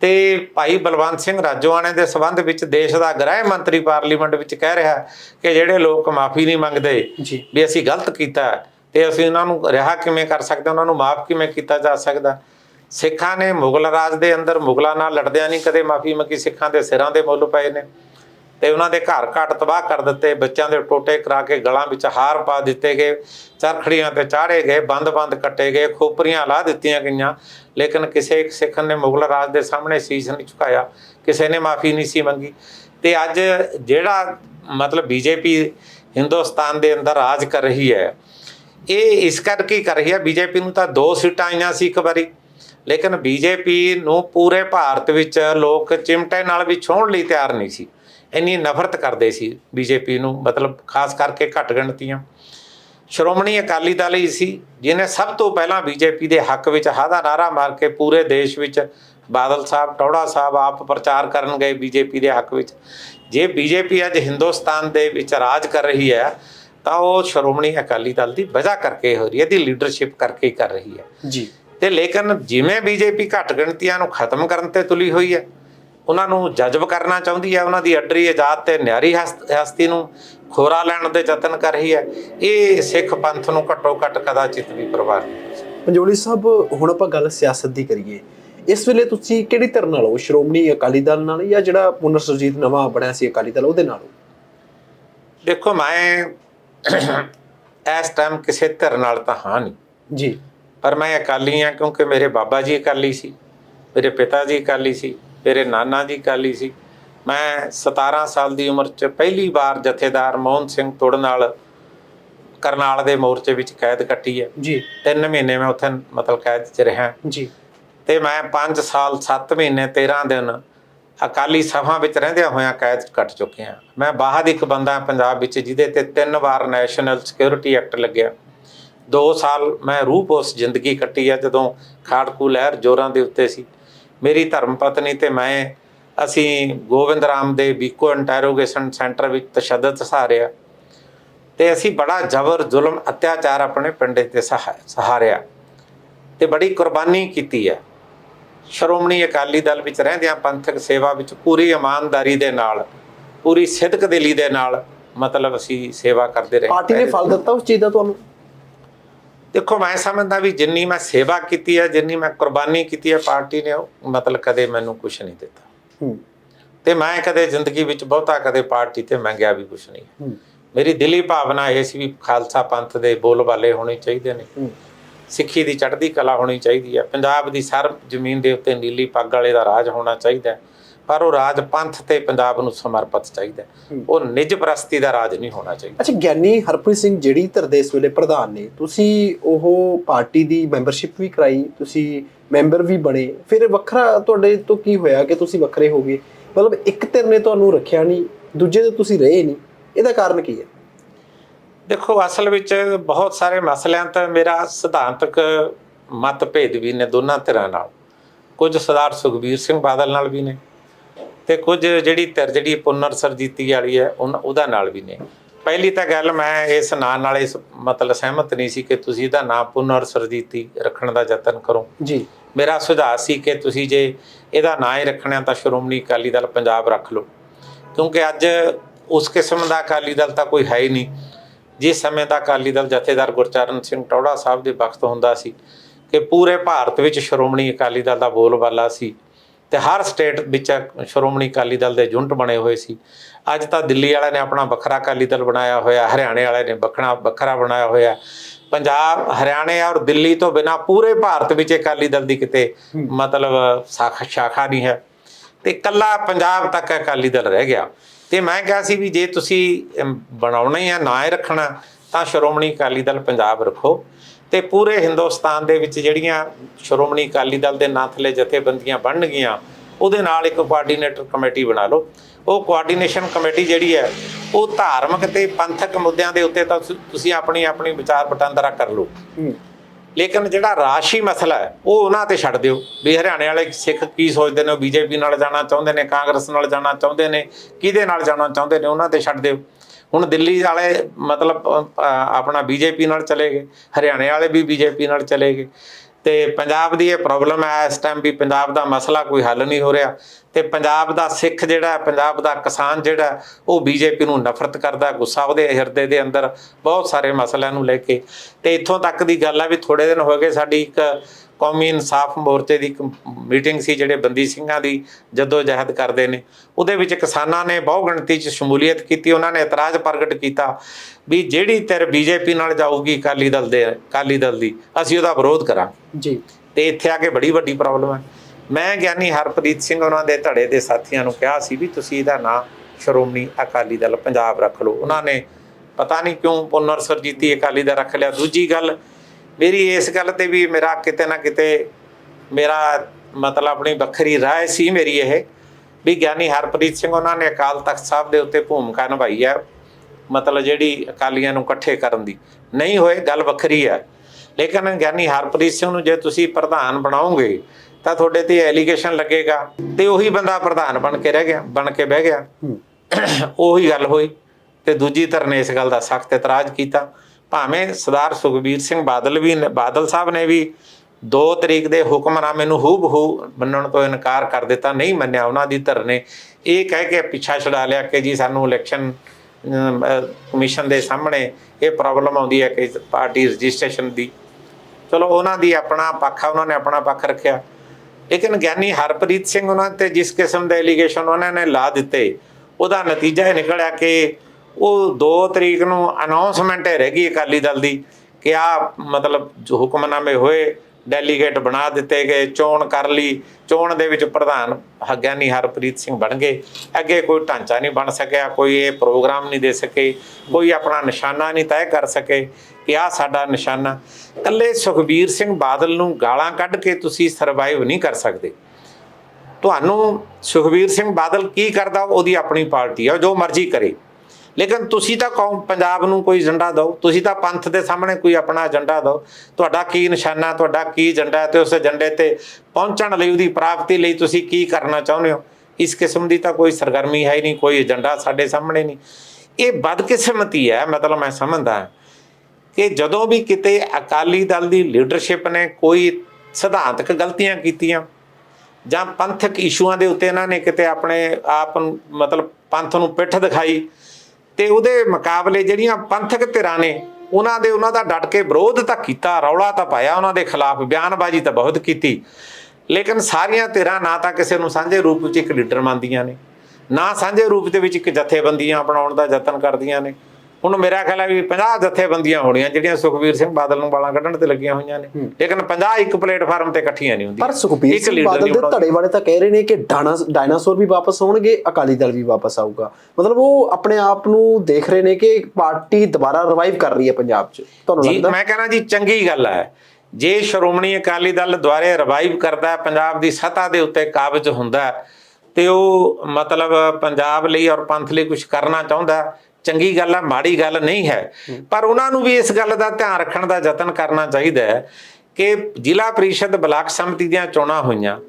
ਤੇ ਭਾਈ ਬਲਵੰਤ ਸਿੰਘ ਰਾਜੋਆਣੇ ਦੇ ਸਬੰਧ ਵਿੱਚ ਦੇਸ਼ ਦਾ ਗ੍ਰਹਿ ਮੰਤਰੀ ਪਾਰਲੀਮੈਂਟ ਵਿੱਚ ਕਹਿ ਰਿਹਾ ਕਿ ਜਿਹੜੇ ਲੋਕ ਮਾਫੀ ਨਹੀਂ ਮੰਗਦੇ ਵੀ ਅਸੀਂ ਗਲਤ ਕੀਤਾ ਤੇ ਅਸੀਂ ਉਹਨਾਂ ਨੂੰ ਰਿਹਾ ਕਿਵੇਂ ਕਰ ਸਕਦੇ ਉਹਨਾਂ ਨੂੰ ਮਾਫ ਕਿਵੇਂ ਕੀਤਾ ਜਾ ਸਕਦਾ? ਸਿੱਖਾਂ ਨੇ ਮੁਗਲ ਰਾਜ ਦੇ ਅੰਦਰ ਮੁਗਲਾਂ ਨਾਲ ਲੜਦਿਆਂ ਨਹੀਂ ਕਦੇ ਮਾਫੀ ਮੰਗੀ ਸਿੱਖਾਂ ਦੇ ਸਿਰਾਂ ਦੇ ਮੁੱਲ ਪਏ ਨੇ। ਤੇ ਉਹਨਾਂ ਦੇ ਘਰ ਘਾਟ ਤਬਾਹ ਕਰ ਦਿੱਤੇ, ਬੱਚਿਆਂ ਦੇ ਟੋਟੇ ਕਰਾ ਕੇ ਗਲਾਂ ਵਿੱਚ ਹਾਰ ਪਾ ਦਿੱਤੇ ਗਏ, ਚਰਖੜੀਆਂ ਤੇ ਚਾੜੇ ਗਏ ਬੰਦ-ਬੰਦ ਕੱਟੇ ਗਏ, ਖੋਪਰੀਆਂ ਲਾ ਦਿੱਤੀਆਂ ਗਈਆਂ। ਲੇਕਿਨ ਕਿਸੇ ਇੱਕ ਸਿੱਖ ਨੇ ਮੁਗਲ ਰਾਜ ਦੇ ਸਾਹਮਣੇ ਸੀਸ ਨਹੀਂ ਝੁਕਾਇਆ, ਕਿਸੇ ਨੇ ਮਾਫੀ ਨਹੀਂ ਸੀ ਮੰਗੀ। ਤੇ ਅੱਜ ਜਿਹੜਾ ਮਤਲਬ ਬੀਜੇਪੀ ਹਿੰਦੁਸਤਾਨ ਦੇ ਅੰਦਰ ਰਾਜ ਕਰ ਰਹੀ ਹੈ, ਇਹ ਇਸ ਕਰਕੇ ਕਰ ਰਹੀ ਹੈ? ਬੀਜੇਪੀ ਨੂੰ ਤਾਂ ਦੋ ਸੀਟਾਂ ਆਈਆਂ ਸੀ ਇੱਕ ਵਾਰੀ। ਲੇਕਿਨ ਬੀਜੇਪੀ ਨੂੰ ਪੂਰੇ ਭਾਰਤ ਵਿੱਚ ਲੋਕ ਚਿਮਟੇ ਨਾਲ ਵੀ ਛੋਹਣ ਲਈ ਤਿਆਰ ਨਹੀਂ ਸੀ। ਇੰਨੀ ਨਫ਼ਰਤ ਕਰਦੇ ਸੀ ਬੀਜੇਪੀ ਨੂੰ ਮਤਲਬ ਖਾਸ ਕਰਕੇ ਘੱਟ ਗਿਣਤੀਆਂ। ਸ਼੍ਰੋਮਣੀ ਅਕਾਲੀ ਦਲ ਹੀ ਸੀ ਜਿਨੇ ਸਭ ਤੋਂ ਪਹਿਲਾਂ ਬੀਜੇਪੀ ਦੇ ਹੱਕ ਵਿੱਚ ਹਾਦਾ ਨਾਰਾ ਮਾਰ ਕੇ ਪੂਰੇ ਦੇਸ਼ ਵਿੱਚ ਬਾਦਲ ਸਾਹਿਬ ਟੌੜਾ ਸਾਹਿਬ ਆਪ ਪ੍ਰਚਾਰ ਕਰਨ ਗਏ ਬੀਜੇਪੀ ਦੇ ਹੱਕ ਵਿੱਚ। ਜੇ ਬੀਜੇਪੀ ਅੱਜ ਹਿੰਦੁਸਤਾਨ ਦੇ ਵਿੱਚ ਰਾਜ ਕਰ ਰਹੀ ਹੈ ਤਾਂ ਉਹ ਸ਼੍ਰੋਮਣੀ ਅਕਾਲੀ ਦਲ ਦੀ ਵਜ੍ਹਾ ਕਰਕੇ ਹੋ ਰਹੀ ਹੈ ਦੀ ਲੀਡਰਸ਼ਿਪ ਕਰਕੇ ਹੀ ਕਰ ਰਹੀ ਹੈ।
ਜੀ।
ਤੇ ਲੇਕਿਨ ਜਿਵੇਂ ਬੀਜੇਪੀ ਘੱਟ ਗਿਣਤੀਆਂ ਨੂੰ ਖਤਮ ਕਰਨ ਤੇ ਤੁਲੀ ਹੋਈ ਹੈ ਉਹਨਾਂ ਨੂੰ ਜਜ਼ਬ ਕਰਨਾ ਚਾਹੁੰਦੀ ਹੈ ਉਹਨਾਂ ਦੀ ਅੱਡਰੀ ਆਜ਼ਾਦ ਤੇ ਨਿਆਰੀ ਹਸਤ- ਨੂੰ ਖੋਰਾ ਲੈਣ ਦੇ ਯਤਨ ਕਰ ਰਹੀ ਹੈ। ਇਹ ਸਿੱਖ ਪੰਥ ਨੂੰ ਘੱਟੋ ਘੱਟ ਕਦਾਚਿਤ ਵੀ ਪ੍ਰਵਾਹ ਨਹੀਂ
ਪੰਜੋਲੀ ਸਾਹਿਬ ਹੁਣ ਆਪਾਂ ਗੱਲ ਸਿਆਸਤ ਦੀ ਕਰੀਏ। ਇਸ ਵੇਲੇ ਤੁਸੀਂ ਕਿਹੜੀ ਧਿਰ ਨਾਲ ਹੋ? ਸ਼੍ਰੋਮਣੀ ਅਕਾਲੀ ਦਲ ਨਾਲ ਜਾਂ ਜਿਹੜਾ ਪੁਨਰ ਸੁਰਜੀਤ ਨਵਾਂ ਬਣਿਆ ਸੀ ਅਕਾਲੀ ਦਲ ਉਹਦੇ ਨਾਲ ਹੋ?
ਦੇਖੋ ਮੈਂ ਇਸ ਟਾਈਮ ਕਿਸੇ ਧਿਰ ਨਾਲ ਤਾਂ ਹਾਂ ਨਹੀਂ।
ਜੀ।
ਪਰ ਮੈਂ ਅਕਾਲੀ ਹਾਂ ਕਿਉਂਕਿ ਮੇਰੇ ਬਾਬਾ ਜੀ ਅਕਾਲੀ ਸੀ ਮੇਰੇ ਪਿਤਾ ਜੀ ਅਕਾਲੀ ਸੀ। ਮੇਰੇ ਨਾਨਾ ਜੀ ਅਕਾਲੀ ਸੀ। ਮੈਂ 17 ਸਾਲ ਦੀ ਉਮਰ 'ਚ ਪਹਿਲੀ ਵਾਰ ਜਥੇਦਾਰ ਮੋਹਨ ਸਿੰਘ ਤੁੜ ਨਾਲ ਕਰਨਾਲ ਦੇ ਮੋਰਚੇ ਵਿੱਚ ਕੈਦ ਕੱਟੀ ਹੈ।
ਜੀ।
3 ਮਹੀਨੇ ਮੈਂ ਉੱਥੇ ਮਤਲਬ ਕੈਦ 'ਚ ਰਿਹਾ।
ਜੀ।
ਤੇ ਮੈਂ 5 ਸਾਲ 7 ਮਹੀਨੇ 13 ਦਿਨ ਅਕਾਲੀ ਸਭਾ ਵਿੱਚ ਰਹਿੰਦਿਆਂ ਹੋਇਆਂ ਕੈਦ ਕੱਟ ਚੁੱਕਿਆ ਮੈਂ ਬਾਹਰ ਇੱਕ ਬੰਦਾ ਪੰਜਾਬ ਵਿੱਚ ਜਿਹਦੇ ਤੇ ਤਿੰਨ ਵਾਰ ਨੈਸ਼ਨਲ ਸਿਕਿਉਰਿਟੀ ਐਕਟ ਲੱਗਿਆ। 2 ਸਾਲ ਮੈਂ ਰੂਪ ਉਸ ਜ਼ਿੰਦਗੀ ਕੱਟੀ ਆ ਜਦੋਂ ਖਾੜਕੂ ਲਹਿਰ ਜੋਰਾਂ ਦੇ ਉੱਤੇ ਸੀ। ਮੇਰੀ ਧਰਮ ਪਤਨੀ ਤੇ ਮੈਂ ਅਸੀਂ ਗੋਬਿੰਦ ਰਾਮ ਦੇ ਬੀਕੋ ਇੰਟਰੋਗੇਸ਼ਨ ਸੈਂਟਰ ਵਿੱਚ ਤਸ਼ੱਦਦ ਸਹਾਰਿਆ ਤੇ ਅਸੀਂ ਬੜਾ ਜ਼ਬਰ ਜ਼ੁਲਮ ਅਤਿਆਚਾਰ ਆਪਣੇ ਪਿੰਡੇ ਤੇ ਸਹਾ- ਸਹਾਰਿਆ ਤੇ ਬੜੀ ਕੁਰਬਾਨੀ ਕੀਤੀ ਹੈ। ਸ਼੍ਰੋਮਣੀ ਅਕਾਲੀ ਦਲ ਵਿੱਚ ਰਹਿੰਦਿਆਂ ਪੰਥਕ ਸੇਵਾ ਵਿੱਚ ਪੂਰੀ ਇਮਾਨਦਾਰੀ ਦੇ ਨਾਲ ਪੂਰੀ ਸਿਦਕ ਦਿਲੀ ਦੇ ਨਾਲ ਮਤਲਬ ਅਸੀਂ ਸੇਵਾ ਕਰਦੇ ਰਹੇ।
ਪਾਰਟੀ ਨੇ ਫਲ ਦਿੱਤਾ ਉਸ ਚੀਜ਼ ਦਾ ਤੁਹਾਨੂੰ?
ਦੇਖੋ ਮੈਂ ਸਮਝਦਾ ਵੀ ਜਿੰਨੀ ਮੈਂ ਸੇਵਾ ਕੀਤੀ ਹੈ ਜਿੰਨੀ ਮੈਂ ਕੁਰਬਾਨੀ ਕੀਤੀ ਹੈ ਪਾਰਟੀ ਨੇ ਉਹ ਮਤਲਬ ਕਦੇ ਮੈਨੂੰ ਕੁਝ ਨਹੀਂ ਦਿੱਤਾ। ਤੇ ਮੈਂ ਕਦੇ ਜ਼ਿੰਦਗੀ ਵਿੱਚ ਬਹੁਤਾ ਕਦੇ ਪਾਰਟੀ ਤੇ ਮੰਗਿਆ ਵੀ ਕੁਝ ਨਹੀਂ। ਮੇਰੀ ਦਿਲੀ ਭਾਵਨਾ ਇਹ ਸੀ ਵੀ ਖਾਲਸਾ ਪੰਥ ਦੇ ਬੋਲ ਬਾਲੇ ਹੋਣੇ ਚਾਹੀਦੇ ਨੇ। ਸਿੱਖੀ ਦੀ ਚੜ੍ਹਦੀ ਕਲਾ ਹੋਣੀ ਚਾਹੀਦੀ ਹੈ। ਪੰਜਾਬ ਦੀ ਸਰ ਜ਼ਮੀਨ ਦੇ ਉੱਤੇ ਨੀਲੀ ਪੱਗ ਵਾਲੇ ਦਾ ਰਾਜ ਹੋਣਾ ਚਾਹੀਦਾ ਹੈ। ਪਰ ਉਹ ਰਾਜ ਪੰਥ ਤੇ ਪੰਜਾਬ ਨੂੰ ਸਮਰਪਿਤ ਚਾਹੀਦਾ। ਉਹ ਨਿੱਜ ਪ੍ਰਸਤੀ ਦਾ ਰਾਜ ਨਹੀਂ ਹੋਣਾ ਚਾਹੀਦਾ।
ਅੱਛਾ ਗਿਆਨੀ ਹਰਪ੍ਰੀਤ ਸਿੰਘ ਜਿਹੜੀ ਧਿਰ ਦੇ ਇਸ ਵੇਲੇ ਪ੍ਰਧਾਨ ਨੇ ਤੁਸੀਂ ਉਹ ਪਾਰਟੀ ਦੀ ਮੈਂਬਰਸ਼ਿਪ ਵੀ ਕਰਾਈ ਤੁਸੀਂ ਮੈਂਬਰ ਵੀ ਬਣੇ। ਫਿਰ ਵੱਖਰਾ ਤੁਹਾਡੇ ਤੋਂ ਕੀ ਹੋਇਆ ਕਿ ਤੁਸੀਂ ਵੱਖਰੇ ਹੋ ਗਏ? ਮਤਲਬ ਇੱਕ ਧਿਰ ਨੇ ਤੁਹਾਨੂੰ ਰੱਖਿਆ ਨਹੀਂ ਦੂਜੇ ਤੇ ਤੁਸੀਂ ਰਹੇ ਨਹੀਂ। ਇਹਦਾ ਕਾਰਨ ਕੀ ਹੈ?
ਦੇਖੋ ਅਸਲ ਵਿੱਚ ਬਹੁਤ ਸਾਰੇ ਮਸਲਿਆਂ ਤੇ ਮੇਰਾ ਸਿਧਾਂਤਕ ਮਤਭੇਦ ਵੀ ਨੇ ਦੋਨਾਂ ਧਿਰਾਂ ਨਾਲ। ਕੁਝ ਸਰਦਾਰ ਸੁਖਬੀਰ ਸਿੰਘ ਬਾਦਲ ਨਾਲ ਵੀ ਨੇ ਤੇ ਕੁਝ ਜਿਹੜੀ ਧਿਰ ਜਿਹੜੀ ਪੁਨਰ ਸਰਜੀਤੀ ਵਾਲੀ ਹੈ ਉਹਦਾ ਨਾਲ ਵੀ ਨੇ। ਪਹਿਲੀ ਤਾਂ ਗੱਲ ਮੈਂ ਇਸ ਨਾਂ ਨਾਲ ਇਸ ਮਤਲਬ ਸਹਿਮਤ ਨਹੀਂ ਸੀ ਕਿ ਤੁਸੀਂ ਇਹਦਾ ਨਾਮ ਪੁਨਰ ਸਰਜੀਤੀ ਰੱਖਣ ਦਾ ਯਤਨ ਕਰੋ।
ਜੀ।
ਮੇਰਾ ਸੁਝਾਅ ਸੀ ਕਿ ਤੁਸੀਂ ਜੇ ਇਹਦਾ ਨਾਂ ਹੀ ਰੱਖਣਾ ਤਾਂ ਸ਼੍ਰੋਮਣੀ ਅਕਾਲੀ ਦਲ ਪੰਜਾਬ ਰੱਖ ਲਓ। ਕਿਉਂਕਿ ਅੱਜ ਉਸ ਕਿਸਮ ਦਾ ਅਕਾਲੀ ਦਲ ਤਾਂ ਕੋਈ ਹੈ ਹੀ ਨਹੀਂ। ਜਿਸ ਸਮੇਂ ਦਾ ਅਕਾਲੀ ਦਲ ਜਥੇਦਾਰ ਗੁਰਚਰਨ ਸਿੰਘ ਟੌੜਾ ਸਾਹਿਬ ਦੇ ਵਕਤ ਹੁੰਦਾ ਸੀ ਕਿ ਪੂਰੇ ਭਾਰਤ ਵਿੱਚ ਸ਼੍ਰੋਮਣੀ ਅਕਾਲੀ ਦਲ ਦਾ ਬੋਲਬਾਲਾ ਸੀ। ਤੇ ਹਰ ਸਟੇਟ ਵਿੱਚ ਸ਼੍ਰੋਮਣੀ ਅਕਾਲੀ ਦਲ ਦੇ ਜੁੰਟ ਬਣੇ ਹੋਏ ਸੀ। ਅੱਜ ਤਾਂ ਦਿੱਲੀ ਵਾਲਿਆਂ ਨੇ ਆਪਣਾ ਵੱਖਰਾ ਅਕਾਲੀ ਦਲ ਬਣਾਇਆ ਹੋਇਆ, ਹਰਿਆਣੇ ਵਾਲਿਆਂ ਨੇ ਵੱਖਰਾ ਵੱਖਰਾ ਬਣਾਇਆ ਹੋਇਆ। ਪੰਜਾਬ, ਹਰਿਆਣੇ ਔਰ ਦਿੱਲੀ ਤੋਂ ਬਿਨਾ ਪੂਰੇ ਭਾਰਤ ਵਿੱਚ ਅਕਾਲੀ ਦਲ ਦੀ ਕਿਤੇ ਮਤਲਬ ਸਾਖ, ਸ਼ਾਖਾ ਨਹੀਂ ਹੈ। ਤੇ ਇਕੱਲਾ ਪੰਜਾਬ ਤੱਕ ਅਕਾਲੀ ਦਲ ਰਹਿ ਗਿਆ। ਤੇ ਮੈਂ ਕਿਹਾ ਸੀ ਵੀ ਜੇ ਤੁਸੀਂ ਬਣਾਉਣਾ ਹੀ ਆ, ਨਾ ਰੱਖਣਾ, ਤਾਂ ਸ਼੍ਰੋਮਣੀ ਅਕਾਲੀ ਦਲ ਪੰਜਾਬ ਰੱਖੋ। ਤੇ ਪੂਰੇ ਹਿੰਦੁਸਤਾਨ ਦੇ ਵਿੱਚ ਜਿਹੜੀਆਂ ਸ਼੍ਰੋਮਣੀ ਅਕਾਲੀ ਦਲ ਦੇ ਨਾਂ ਥੱਲੇ ਜਥੇਬੰਦੀਆਂ ਬਣਨਗੀਆਂ ਉਹਦੇ ਨਾਲ ਇੱਕ ਕੋਆਰਡੀਨੇਟਰ ਕਮੇਟੀ ਬਣਾ ਲਓ। ਉਹ ਕੋਆਰਡੀਨੇਸ਼ਨ ਕਮੇਟੀ ਜਿਹੜੀ ਹੈ ਉਹ ਧਾਰਮਿਕ ਤੇ ਪੰਥਕ ਮੁੱਦਿਆਂ ਦੇ ਉੱਤੇ ਤਾਂ ਤੁਸੀਂ ਆਪਣੀ ਆਪਣੀ ਵਿਚਾਰ ਵਟਾਂਦਰਾ ਕਰ ਲਓ। ਲੇਕਿਨ ਜਿਹੜਾ ਰਾਸ਼ੀ ਮਸਲਾ ਹੈ ਉਹ ਉਹਨਾਂ ਤੇ ਛੱਡ ਦਿਓ। ਵੀ ਹਰਿਆਣੇ ਵਾਲੇ ਸਿੱਖ ਕੀ ਸੋਚਦੇ ਨੇ ਬੀਜੇਪੀ ਨਾਲ ਜਾਣਾ ਚਾਹੁੰਦੇ ਨੇ ਕਾਂਗਰਸ ਨਾਲ ਜਾਣਾ ਚਾਹੁੰਦੇ ਨੇ ਕਿਹਦੇ ਨਾਲ ਜਾਣਾ ਚਾਹੁੰਦੇ ਨੇ ਉਹਨਾਂ ਤੇ ਛੱਡ ਦਿਓ। ਹੁਣ ਦਿੱਲੀ ਵਾਲੇ ਮਤਲਬ ਅ, ਅ, ਆਪਣਾ ਬੀਜੇਪੀ ਨਾਲ ਚਲੇ ਗਏ ਹਰਿਆਣੇ ਵਾਲੇ ਵੀ ਬੀਜੇਪੀ ਨਾਲ ਚਲੇ ਗਏ। ਤੇ ਪੰਜਾਬ ਦੀ ਇਹ ਪ੍ਰੋਬਲਮ ਹੈ ਇਸ ਟਾਈਮ ਵੀ ਪੰਜਾਬ ਦਾ ਮਸਲਾ ਕੋਈ ਹੱਲ ਨਹੀਂ ਹੋ ਰਿਹਾ। ਤੇ ਪੰਜਾਬ ਦਾ ਸਿੱਖ ਜਿਹੜਾ ਪੰਜਾਬ ਦਾ ਕਿਸਾਨ ਜਿਹੜਾ ਹੈ, ਉਹ ਬੀਜੇਪੀ ਨੂੰ ਨਫ਼ਰਤ ਕਰਦਾ ਗੁੱਸਾ ਉਹਦੇ ਹਿਰਦੇ ਦੇ ਅੰਦਰ ਬਹੁਤ ਸਾਰੇ ਮਸਲਿਆਂ ਨੂੰ ਲੈ ਕੇ। ਤੇ ਇੱਥੋਂ ਤੱਕ ਦੀ ਗੱਲ ਹੈ ਵੀ ਥੋੜੇ ਦਿਨ ਹੋ ਗਏ ਸਾਡੀ ਇੱਕ ਕੌਮੀ ਇਨਸਾਫ ਮੋਰਚੇ ਦੀ ਇੱਕ ਮੀਟਿੰਗ ਸੀ ਜਿਹੜੇ ਬੰਦੀ ਸਿੰਘਾਂ ਦੀ ਜਦੋਂ ਜਹਿਦ ਕਰਦੇ ਨੇ। ਉਹਦੇ ਵਿੱਚ ਕਿਸਾਨਾਂ ਨੇ ਬਹੁ ਗਿਣਤੀ 'ਚ ਸ਼ਮੂਲੀਅਤ ਕੀਤੀ ਉਹਨਾਂ ਨੇ ਇਤਰਾਜ਼ ਪ੍ਰਗਟ ਕੀਤਾ ਵੀ ਜਿਹੜੀ ਤੇਰੇ ਬੀਜੇਪੀ ਨਾਲ ਜਾਊਗੀ ਅਕਾਲੀ ਦਲ ਦੇ ਅਕਾਲੀ ਦਲ ਦੀ ਅਸੀਂ ਉਹਦਾ ਵਿਰੋਧ ਕਰਾਂਗੇ।
ਜੀ।
ਤੇ ਇੱਥੇ ਆ ਕੇ ਬੜੀ ਵੱਡੀ ਪ੍ਰੋਬਲਮ ਹੈ। ਮੈਂ ਗਿਆਨੀ ਹਰਪ੍ਰੀਤ ਸਿੰਘ ਉਹਨਾਂ ਦੇ ਧੜੇ ਦੇ ਸਾਥੀਆਂ ਨੂੰ ਕਿਹਾ ਸੀ ਵੀ ਤੁਸੀਂ ਇਹਦਾ ਨਾਂ ਸ਼੍ਰੋਮਣੀ ਅਕਾਲੀ ਦਲ ਪੰਜਾਬ ਰੱਖ ਲਓ। ਉਹਨਾਂ ਨੇ ਪਤਾ ਨਹੀਂ ਕਿਉਂ ਪੁਨਰ ਸਰਜੀਤੀ ਅਕਾਲੀ ਦਲ ਰੱਖ ਲਿਆ। ਦੂਜੀ ਗੱਲ ਮੇਰੀ ਇਸ ਗੱਲ ਤੇ ਵੀ ਮੇਰਾ ਕਿਤੇ ਨਾ ਕਿਤੇ ਮੇਰਾ ਮਤਲਬ ਆਪਣੀ ਵੱਖਰੀ ਰਾਏ ਸੀ ਮੇਰੀ ਇਹ ਵੀ ਗਿਆਨੀ ਹਰਪ੍ਰੀਤ ਸਿੰਘ ਉਹਨਾਂ ਨੇ ਅਕਾਲ ਤਖਤ ਸਾਹਿਬ ਦੇ ਉੱਤੇ ਭੂਮਿਕਾ ਨਿਭਾਈ ਹੈ ਮਤਲਬ ਜਿਹੜੀ ਅਕਾਲੀਆਂ ਨੂੰ ਇਕੱਠੇ ਕਰਨ ਦੀ। ਨਹੀਂ ਹੋਏ ਗੱਲ ਵੱਖਰੀ ਹੈ। ਲੇਕਿਨ ਗਿਆਨੀ ਹਰਪ੍ਰੀਤ ਸਿੰਘ ਨੂੰ ਜੇ ਤੁਸੀਂ ਪ੍ਰਧਾਨ ਬਣਾਓਗੇ ਤਾਂ ਤੁਹਾਡੇ ਤੇ ਐਲੀਗੇਸ਼ਨ ਲੱਗੇਗਾ ਤੇ ਉਹੀ ਬੰਦਾ ਪ੍ਰਧਾਨ ਬਣ ਕੇ ਰਹਿ ਗਿਆ ਬਣ ਕੇ ਬਹਿ ਗਿਆ। ਉਹੀ ਗੱਲ ਹੋਈ ਤੇ ਦੂਜੀ ਧਿਰ ਨੇ ਇਸ ਗੱਲ ਦਾ ਸਖਤ ਇਤਰਾਜ਼ ਕੀਤਾ। ਭਾਵੇਂ ਸਰਦਾਰ ਸੁਖਬੀਰ ਸਿੰਘ ਬਾਦਲ ਵੀ ਬਾਦਲ ਸਾਹਿਬ ਨੇ ਵੀ 2 ਤਰੀਕ ਦੇ ਹੁਕਮਨਾਮੇ ਨੂੰ ਹੂਬਹੂ ਮੰਨਣ ਤੋਂ ਇਨਕਾਰ ਕਰ ਦਿੱਤਾ, ਨਹੀਂ ਮੰਨਿਆ ਉਹਨਾਂ ਦੀ ਧਰਨੇ ਇਹ ਕਹਿ ਕੇ ਪਿੱਛਾ ਛਡਾ ਲਿਆ ਕਿ ਜੀ ਸਾਨੂੰ ਇਲੈਕਸ਼ਨ ਕਮਿਸ਼ਨ ਦੇ ਸਾਹਮਣੇ ਇਹ ਪ੍ਰੋਬਲਮ ਆਉਂਦੀ ਹੈ ਕਿ ਪਾਰਟੀ ਰਜਿਸਟ੍ਰੇਸ਼ਨ ਦੀ। ਚਲੋ ਉਹਨਾਂ ਦੀ ਆਪਣਾ ਪੱਖ ਆ, ਉਹਨਾਂ ਨੇ ਆਪਣਾ ਪੱਖ ਰੱਖਿਆ। ਲੇਕਿਨ ਗਿਆਨੀ ਹਰਪ੍ਰੀਤ ਸਿੰਘ ਉਹਨਾਂ ਤੇ ਜਿਸ ਕਿਸਮ ਦੇ ਐਲੀਗੇਸ਼ਨ ਉਹਨਾਂ ਨੇ ਲਾ ਦਿੱਤੇ, ਉਹਦਾ ਨਤੀਜਾ ਇਹ ਨਿਕਲਿਆ ਕਿ ਉਹ 2 ਤਰੀਕ ਨੂੰ ਅਨਾਉਂਸਮੈਂਟ ਰਹਿ ਗਈ ਅਕਾਲੀ ਦਲ ਦੀ ਕਿ ਆ ਮਤਲਬ ਜੋ ਹੁਕਮਨਾਮੇ ਹੋਏ ਡੈਲੀਗੇਟ ਬਣਾ ਦਿੱਤੇ ਗਏ, ਚੋਣ ਕਰ ਲਈ। ਚੋਣ ਦੇ ਵਿੱਚ ਪ੍ਰਧਾਨ ਹ- ਗਿਆਨੀ ਹਰਪ੍ਰੀਤ ਸਿੰਘ ਬਣ ਗਏ। ਅੱਗੇ ਕੋਈ ਢਾਂਚਾ ਨਹੀਂ ਬਣ ਸਕਿਆ, ਕੋਈ ਇਹ ਪ੍ਰੋਗਰਾਮ ਨਹੀਂ ਦੇ ਸਕੇ, ਕੋਈ ਆਪਣਾ ਨਿਸ਼ਾਨਾ ਨਹੀਂ ਤੈਅ ਕਰ ਸਕੇ ਕਿ ਆ ਸਾਡਾ ਨਿਸ਼ਾਨਾ। ਕੱਲੇ ਸੁਖਬੀਰ ਸਿੰਘ ਬਾਦਲ ਨੂੰ ਗਾਲਾਂ ਕੱਢ ਕੇ ਤੁਸੀਂ ਸਰਵਾਈਵ ਨਹੀਂ ਕਰ ਸਕਦੇ। ਤੁਹਾਨੂੰ ਸੁਖਬੀਰ ਸਿੰਘ ਬਾਦਲ ਕੀ ਕਰਦਾ, ਉਹਦੀ ਆਪਣੀ ਪਾਰਟੀ ਆ, ਉਹ ਜੋ ਮਰਜ਼ੀ ਕਰੇ। ਲੇਕਿਨ ਤੁਸੀਂ ਤਾਂ ਕੌਮ, ਪੰਜਾਬ ਨੂੰ ਕੋਈ ਏਜੰਡਾ ਦਿਓ, ਤੁਸੀਂ ਤਾਂ ਪੰਥ ਦੇ ਸਾਹਮਣੇ ਕੋਈ ਆਪਣਾ ਏਜੰਡਾ ਦਿਓ। ਤੁਹਾਡਾ ਕੀ ਨਿਸ਼ਾਨਾ, ਤੁਹਾਡਾ ਕੀ ਏਜੰਡਾ ਹੈ ਤੇ ਉਸ ਏਜੰਡੇ ਤੇ ਪਹੁੰਚਣ ਲਈ, ਉਹਦੀ ਪ੍ਰਾਪਤੀ ਲਈ ਤੁਸੀਂ ਕੀ ਕਰਨਾ ਚਾਹੁੰਦੇ ਹੋ? ਇਸ ਕਿਸਮ ਦੀ ਤਾਂ ਕੋਈ ਸਰਗਰਮੀ ਹੈ ਹੀ ਨਹੀਂ, ਕੋਈ ਏਜੰਡਾ ਸਾਡੇ ਸਾਹਮਣੇ ਨਹੀਂ। ਇਹ ਬਦਕਿਸਮਤੀ ਹੈ, ਮਤਲਬ ਮੈਂ ਸਮਝਦਾ ਕਿ ਜਦੋਂ ਵੀ ਕਿਤੇ ਅਕਾਲੀ ਦਲ ਦੀ ਲੀਡਰਸ਼ਿਪ ਨੇ ਕੋਈ ਸਿਧਾਂਤਕ ਗਲਤੀਆਂ ਕੀਤੀਆਂ ਜਾਂ ਪੰਥਕ ਇਸ਼ੂਆਂ ਦੇ ਉੱਤੇ ਇਹਨਾਂ ਨੇ ਕਿਤੇ ਆਪਣੇ ਆਪ ਨੂੰ, ਮਤਲਬ ਪੰਥ ਨੂੰ ਪਿੱਠ ਦਿਖਾਈ ਤੇ ਉਹਦੇ ਮੁਕਾਬਲੇ ਜਿਹੜੀਆਂ ਪੰਥਕ ਧਿਰਾਂ ਨੇ, ਉਹਨਾਂ ਦੇ ਉਹਨਾਂ ਦਾ ਡਟ ਕੇ ਵਿਰੋਧ ਤਾਂ ਕੀਤਾ, ਰੌਲਾ ਤਾਂ ਪਾਇਆ ਉਹਨਾਂ ਦੇ ਖਿਲਾਫ, ਬਿਆਨਬਾਜ਼ੀ ਤਾਂ ਬਹੁਤ ਕੀਤੀ। ਲੇਕਿਨ ਸਾਰੀਆਂ ਧਿਰਾਂ ਨਾ ਤਾਂ ਕਿਸੇ ਨੂੰ ਸਾਂਝੇ ਰੂਪ ਵਿੱਚ ਇੱਕ ਲੀਡਰ ਮੰਨਦੀਆਂ ਨੇ, ਨਾ ਸਾਂਝੇ ਰੂਪ ਦੇ ਵਿੱਚ ਇੱਕ ਜਥੇਬੰਦੀਆਂ ਬਣਾਉਣ ਦਾ ਯਤਨ ਕਰਦੀਆਂ ਨੇ। ਹੁਣ ਮੇਰਾ ਖਿਆਲ ਹੈ ਵੀ 50 ਜਥੇਬੰਦੀਆਂ ਹੋਣੀਆਂ ਜਿਹੜੀਆਂ ਸੁਖਵੀਰ ਸਿੰਘ ਬਾਦਲ ਨੂੰ ਵਾਲਾਂ ਕੱਢਣ ਤੇ ਲੱਗੀਆਂ ਹੋਈਆਂ ਨੇ। ਲੇਕਿਨ 50 ਇੱਕ ਪਲੇਟਫਾਰਮ ਤੇ ਇਕੱਠੀਆਂ ਨਹੀਂ ਹੁੰਦੀਆਂ।
ਪਰ ਸੁਖਬੀਰ
ਇੱਕ
ਸਿੰਘ ਬਾਦਲ ਦੇ। ਧੜੇ ਵਾਲੇ ਤਾਂ ਕਹਿ ਰਹੇ ਨੇ ਕਿ ਡਾਇਨਾਸੌਰ ਵੀ ਵਾਪਸ ਆਉਣਗੇ ਅਕਾਲੀ ਦਲ ਵੀ ਵਾਪਸ ਆਊਗਾ। ਮਤਲਬ ਉਹ ਆਪਣੇ ਆਪ ਨੂੰ ਦੇਖ ਰਹੇ ਨੇ ਕਿ ਪਾਰਟੀ ਦੁਬਾਰਾ ਰਿਵਾਈਵ ਕਰ ਰਹੀ ਹੈ ਪੰਜਾਬ 'ਚ। ਤੁਹਾਨੂੰ
ਜੀ
ਲੱਗਦਾ?
ਮੈਂ ਕਹਿੰਦਾ ਜੀ ਚੰਗੀ ਗੱਲ ਹੈ। ਜੇ ਸ਼੍ਰੋਮਣੀ ਅਕਾਲੀ ਦਲ ਦੁਆਰੇ ਰਿਵਾਈਵ ਕਰਦਾ ਪੰਜਾਬ ਦੀ ਸੱਤਾ ਦੇ ਉੱਤੇ ਕਾਬਜ ਹੁੰਦਾ ਤੇ ਉਹ ਮਤਲਬ ਪੰਜਾਬ ਲਈ ਔਰ ਪੰਥ ਲਈ ਕੁਝ ਕਰਨਾ ਚਾਹੁੰਦਾ ਚੰਗੀ ਗੱਲ ਹੈ ਮਾੜੀ ਗੱਲ ਨਹੀਂ ਹੈ। ਪਰ ਉਹਨਾਂ ਨੂੰ ਵੀ ਇਸ ਗੱਲ ਦਾ ਧਿਆਨ ਰੱਖਣ ਦਾ ਯਤਨ ਕਰਨਾ ਚਾਹੀਦਾ ਹੈ ਕਿ ਜ਼ਿਲ੍ਹਾ ਪ੍ਰੀਸ਼ਦ ਬਲਾਕ ਸੰਮਤੀ ਦੀਆਂ ਚੋਣਾਂ ਹੋਈਆਂ।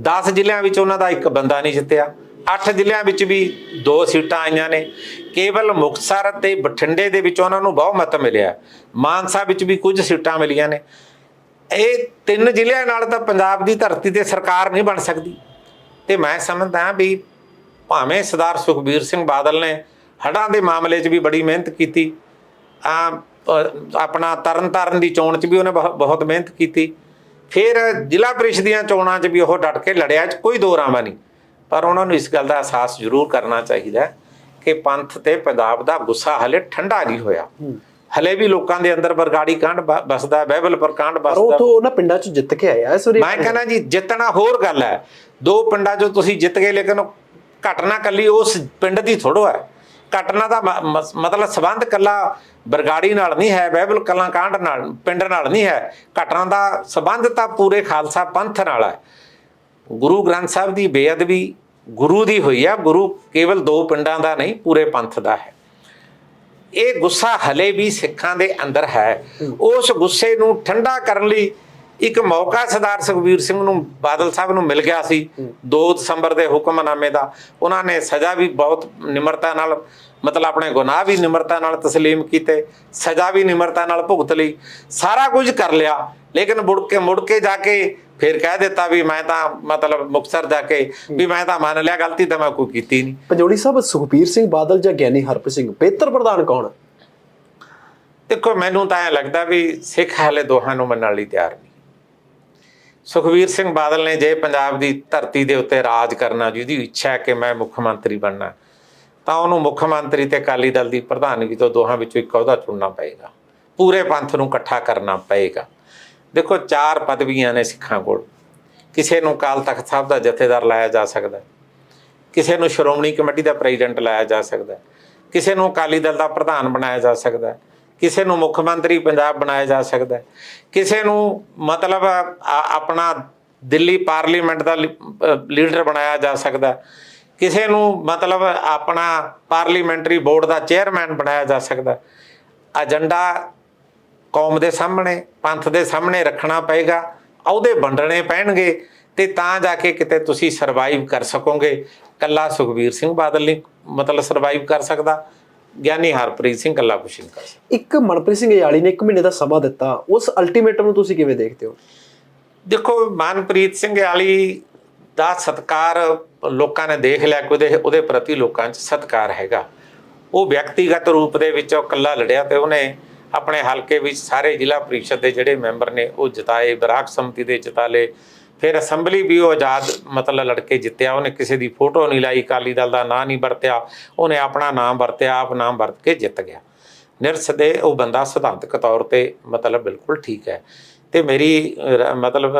10 ਜ਼ਿਲ੍ਹਿਆਂ ਵਿੱਚ ਉਹਨਾਂ ਦਾ ਇੱਕ ਬੰਦਾ ਨਹੀਂ ਜਿੱਤਿਆ। 8 ਜ਼ਿਲ੍ਹਿਆਂ ਵਿੱਚ ਵੀ ਦੋ ਸੀਟਾਂ ਆਈਆਂ ਨੇ। ਕੇਵਲ ਮੁਕਤਸਰ ਤੇ ਬਠਿੰਡੇ ਦੇ ਵਿੱਚ ਉਹਨਾਂ ਨੂੰ ਬਹੁਮਤ ਮਿਲਿਆ। ਮਾਨਸਾ ਵਿੱਚ ਵੀ ਕੁਝ ਸੀਟਾਂ ਮਿਲੀਆਂ ਨੇ। ਇਹ ਤਿੰਨ ਜ਼ਿਲ੍ਹਿਆਂ ਨਾਲ ਤਾਂ ਪੰਜਾਬ ਦੀ ਧਰਤੀ ਤੇ ਸਰਕਾਰ ਨਹੀਂ ਬਣ ਸਕਦੀ। ਤੇ ਮੈਂ ਸਮਝਦਾ ਵੀ ਭਾਵੇਂ ਸਰਦਾਰ ਸੁਖਬੀਰ ਸਿੰਘ ਬਾਦਲ ਨੇ ਹੜ੍ਹਾਂ ਦੇ ਮਾਮਲੇ 'ਚ ਵੀ ਬੜੀ ਮਿਹਨਤ ਕੀਤੀ। ਆ ਆਪਣਾ ਤਰਨਤਾਰਨ ਦੀ ਚੋਣ 'ਚ ਵੀ ਉਹਨੇ ਬਹੁ- ਬਹੁਤ ਮਿਹਨਤ ਕੀਤੀ। ਫਿਰ ਜ਼ਿਲ੍ਹਾ ਪ੍ਰੀਸ਼ਦ ਦੀਆਂ ਚੋਣਾਂ 'ਚ ਵੀ ਉਹ ਡਟ ਕੇ ਲੜਿਆ ਕੋਈ ਦੋ ਰਾਮਾ ਨਹੀਂ। ਪਰ ਉਹਨਾਂ ਨੂੰ ਇਸ ਗੱਲ ਦਾ ਅਹਿਸਾਸ ਜ਼ਰੂਰ ਕਰਨਾ ਚਾਹੀਦਾ ਕਿ ਪੰਥ ਤੇ ਪੰਜਾਬ ਦਾ ਗੁੱਸਾ ਹਲੇ ਠੰਡਾ ਨਹੀਂ ਹੋਇਆ। ਹਲੇ ਵੀ ਲੋਕਾਂ ਦੇ ਅੰਦਰ ਬਰਗਾੜੀ ਕਾਂਡ ਬਸਦਾ ਬਹਿਬਲ ਪਰ ਕਾਂਡ
ਪਰ ਉਹ
ਬਸਦਾ
ਤੋਂ ਉਹਨਾਂ ਪਿੰਡਾਂ 'ਚ ਜਿੱਤ ਕੇ ਆਇਆ ਇਸ ਵਾਰੀ।
ਮੈਂ ਕਹਿੰਦਾ ਜੀ ਜਿੱਤਣਾ ਹੋਰ ਗੱਲ ਹੈ। ਦੋ ਪਿੰਡਾਂ 'ਚੋਂ ਤੁਸੀਂ ਜਿੱਤ ਗਏ ਲੇਕਿਨ ਘਟਨਾ ਕੱਲੀ ਉਸ ਪਿੰਡ ਦੀ ਥੋੜੋ ਹੈ। ਘਟਨਾ ਦਾ ਮਤਲਬ ਸਬੰਧ ਕੱਲਾ ਬਰਗਾੜੀ ਨਾਲ ਨਹੀਂ ਹੈ ਬਾਈਬਲ ਕਲਾਂ ਕਾਂਡ ਨਾਲ ਪਿੰਡ ਨਾਲ ਨਹੀਂ ਹੈ। ਘਟਨਾ ਦਾ ਸਬੰਧ ਤਾਂ ਪੂਰੇ ਖਾਲਸਾ ਪੰਥ ਨਾਲ ਹੈ। ਗੁਰੂ ਗ੍ਰੰਥ ਸਾਹਿਬ ਦੀ ਬੇਅਦਬੀ ਗੁਰੂ ਦੀ ਹੋਈ ਆ ਗੁਰੂ ਕੇਵਲ ਦੋ ਪਿੰਡਾਂ ਦਾ ਨਹੀਂ ਪੂਰੇ ਪੰਥ ਦਾ ਹੈ। ਇਹ ਗੁੱਸਾ ਹਲੇ ਵੀ ਸਿੱਖਾਂ ਦੇ ਅੰਦਰ ਹੈ। ਉਸ ਗੁੱਸੇ ਨੂੰ ਠੰਡਾ ਕਰਨ ਲਈ ਇੱਕ ਮੌਕਾ ਸਰਦਾਰ ਸੁਖਬੀਰ ਸਿੰਘ ਨੂੰ ਬਾਦਲ ਸਾਹਿਬ ਨੂੰ ਮਿਲ ਗਿਆ ਸੀ 2 ਦਸੰਬਰ ਦੇ ਹੁਕਮਨਾਮੇ ਦਾ ਉਹਨਾਂ ਨੇ ਸਜ਼ਾ ਵੀ ਬਹੁਤ ਨਿਮਰਤਾ ਨਾਲ ਮਤਲਬ ਆਪਣੇ ਗੁਨਾਹ ਵੀ ਨਿਮਰਤਾ ਨਾਲ تسلیم ਕੀਤੇ ਸਜ਼ਾ ਵੀ ਨਿਮਰਤਾ ਨਾਲ ਭੁਗਤ ਲਈ ਸਾਰਾ ਕੁਝ ਕਰ ਲਿਆ ਲੇਕਿਨ ਮੁੜ ਕੇ ਮੁੜ ਕੇ ਜਾ ਕੇ ਫਿਰ ਕਹਿ ਦਿੱਤਾ ਵੀ ਮੈਂ ਤਾਂ ਮਤਲਬ ਮੁਕਤਸਰ ਜਾ ਕੇ ਵੀ ਮੈਂ ਤਾਂ ਮੰਨ ਲਿਆ ਗਲਤੀ ਤਾਂ ਮੈਂ ਕੋਈ ਕੀਤੀ ਨਹੀਂ
ਪੰਜੋੜੀ ਸਾਹਿਬ ਸੁਖਬੀਰ ਸਿੰਘ ਬਾਦਲ ਜਾਂ ਗਿਆਨੀ ਹਰਪ੍ਰੀਤ ਸਿੰਘ ਬਿਹਤਰ ਪ੍ਰਧਾਨ ਕੌਣ ਹੈ?
ਦੇਖੋ ਮੈਨੂੰ ਤਾਂ ਐ ਲੱਗਦਾ ਵੀ ਸਿੱਖ ਹਾਲੇ ਦੋਹਾਂ ਨੂੰ ਮੰਨਣ ਲਈ ਤਿਆਰ ਨਹੀਂ ਸੁਖਵੀਰ ਸਿੰਘ ਬਾਦਲ ਨੇ ਜੇ ਪੰਜਾਬ ਦੀ ਧਰਤੀ ਦੇ ਉੱਤੇ ਰਾਜ ਕਰਨਾ, ਜਿਹਦੀ ਇੱਛਾ ਹੈ ਕਿ ਮੈਂ ਮੁੱਖ ਮੰਤਰੀ ਬਣਨਾ, ਤਾਂ ਉਹਨੂੰ ਮੁੱਖ ਮੰਤਰੀ ਤੇ ਅਕਾਲੀ ਦਲ ਦੀ ਪ੍ਰਧਾਨਗੀ ਤੋਂ ਦੋਹਾਂ ਵਿੱਚੋਂ ਇੱਕ ਅਹੁਦਾ ਚੁਣਨਾ ਪਏਗਾ। ਪੂਰੇ ਪੰਥ ਨੂੰ ਇਕੱਠਾ ਕਰਨਾ ਪਏਗਾ। ਦੇਖੋ, ਚਾਰ ਪਦਵੀਆਂ ਨੇ ਸਿੱਖਾਂ ਕੋਲ। ਕਿਸੇ ਨੂੰ ਕਾਲ ਤਖਤ ਸਾਹਿਬ ਦਾ ਜਥੇਦਾਰ ਲਾਇਆ ਜਾ ਸਕਦਾ ਹੈ। ਕਿਸੇ ਨੂੰ ਸ਼੍ਰੋਮਣੀ ਕਮੇਟੀ ਦਾ ਪ੍ਰੈਜ਼ੀਡੈਂਟ ਲਾਇਆ ਜਾ ਸਕਦਾ ਹੈ। ਕਿਸੇ ਨੂੰ ਅਕਾਲੀ ਦਲ ਦਾ ਪ੍ਰਧਾਨ ਬਣਾਇਆ ਜਾ ਸਕਦਾ ਹੈ। ਕਿਸੇ ਨੂੰ ਮੁੱਖ ਮੰਤਰੀ ਪੰਜਾਬ ਬਣਾਇਆ ਜਾ ਸਕਦਾ ਹੈ। ਕਿਸੇ ਨੂੰ ਮਤਲਬ ਆਪਣਾ ਦਿੱਲੀ ਪਾਰਲੀਮੈਂਟ ਦਾ ਲੀਡਰ ਬਣਾਇਆ ਜਾ ਸਕਦਾ ਕਿਸੇ ਨੂੰ ਮਤਲਬ ਆਪਣਾ ਪਾਰਲੀਮੈਂਟਰੀ ਬੋਰਡ ਦਾ ਚੇਅਰਮੈਨ ਬਣਾਇਆ ਜਾ ਸਕਦਾ ਏਜੰਡਾ ਕੌਮ ਦੇ ਸਾਹਮਣੇ, ਪੰਥ ਦੇ ਸਾਹਮਣੇ ਰੱਖਣਾ ਪਏਗਾ, ਅਹੁਦੇ ਵੰਡਣੇ ਪੈਣਗੇ ਤੇ ਤਾਂ ਜਾ ਕੇ ਕਿਤੇ ਤੁਸੀਂ ਸਰਵਾਈਵ ਕਰ ਸਕੋਗੇ। ਕੱਲਾ ਸੁਖਬੀਰ ਸਿੰਘ ਬਾਦਲ ਨਹੀਂ ਮਤਲਬ ਸਰਵਾਈਵ ਕਰ ਸਕਦਾ। ਗਿਆਨੀ ਹਰਪ੍ਰੀਤ ਸਿੰਘ ਕੱਲਾ ਕੁਛ ਨਹੀਂ ਕਰ ਸਕਦਾ।
ਇੱਕ ਮਨਪ੍ਰੀਤ ਸਿੰਘ ਯਾਲੀ ਨੇ 1 ਮਹੀਨੇ ਦਾ ਸਮਾਂ ਦਿੱਤਾ। ਉਸ ਅਲਟੀਮੇਟਮ ਨੂੰ ਤੁਸੀਂ ਕਿਵੇਂ ਦੇਖਦੇ ਹੋ?
ਦੇਖੋ ਮਨਪ੍ਰੀਤ ਸਿੰਘ ਵਾਲੀ ਦਾ ਸਤਕਾਰ ਲੋਕਾਂ ਨੇ ਦੇਖ ਲਿਆ ਕਿ ਉਹਦੇ ਉਹਦੇ ਪ੍ਰਤੀ ਲੋਕਾਂ 'ਚ ਸਤਕਾਰ ਹੈਗਾ। ਉਹ ਵਿਅਕਤੀਗਤ ਰੂਪ ਦੇ ਵਿੱਚ ਉਹ ਇਕੱਲਾ ਲੜਿਆ ਤੇ ਉਹਨੇ ਆਪਣੇ ਹਲਕੇ ਵਿੱਚ ਸਾਰੇ ਜ਼ਿਲ੍ਹਾ ਪ੍ਰੀਸ਼ਦ ਦੇ ਜਿਹੜੇ ਮੈਂਬਰ ਨੇ ਉਹ ਜਿਤਾਏ। ਬਰਾਕ ਸੰਮਤੀ ਦੇ ਜਿਤਾ ਲਏ। ਫਿਰ ਅਸੈਂਬਲੀ ਵੀ ਉਹ ਆਜ਼ਾਦ, ਮਤਲਬ ਲੜਕੇ ਜਿੱਤਿਆ, ਉਹਨੇ ਕਿਸੇ ਦੀ ਫੋਟੋ ਨਹੀਂ ਲਾਈ, ਅਕਾਲੀ ਦਲ ਦਾ ਨਾਂ ਨਹੀਂ ਵਰਤਿਆ, ਉਹਨੇ ਆਪਣਾ ਨਾਮ ਵਰਤਿਆ, ਆਪ ਨਾਮ ਵਰਤ ਕੇ ਜਿੱਤ ਗਿਆ। ਨਿਰਸਦੇ ਉਹ ਬੰਦਾ ਸਿਧਾਂਤਕ ਤੌਰ ਤੇ ਮਤਲਬ ਬਿਲਕੁਲ ਠੀਕ ਹੈ। ਤੇ ਮੇਰੀ ਮਤਲਬ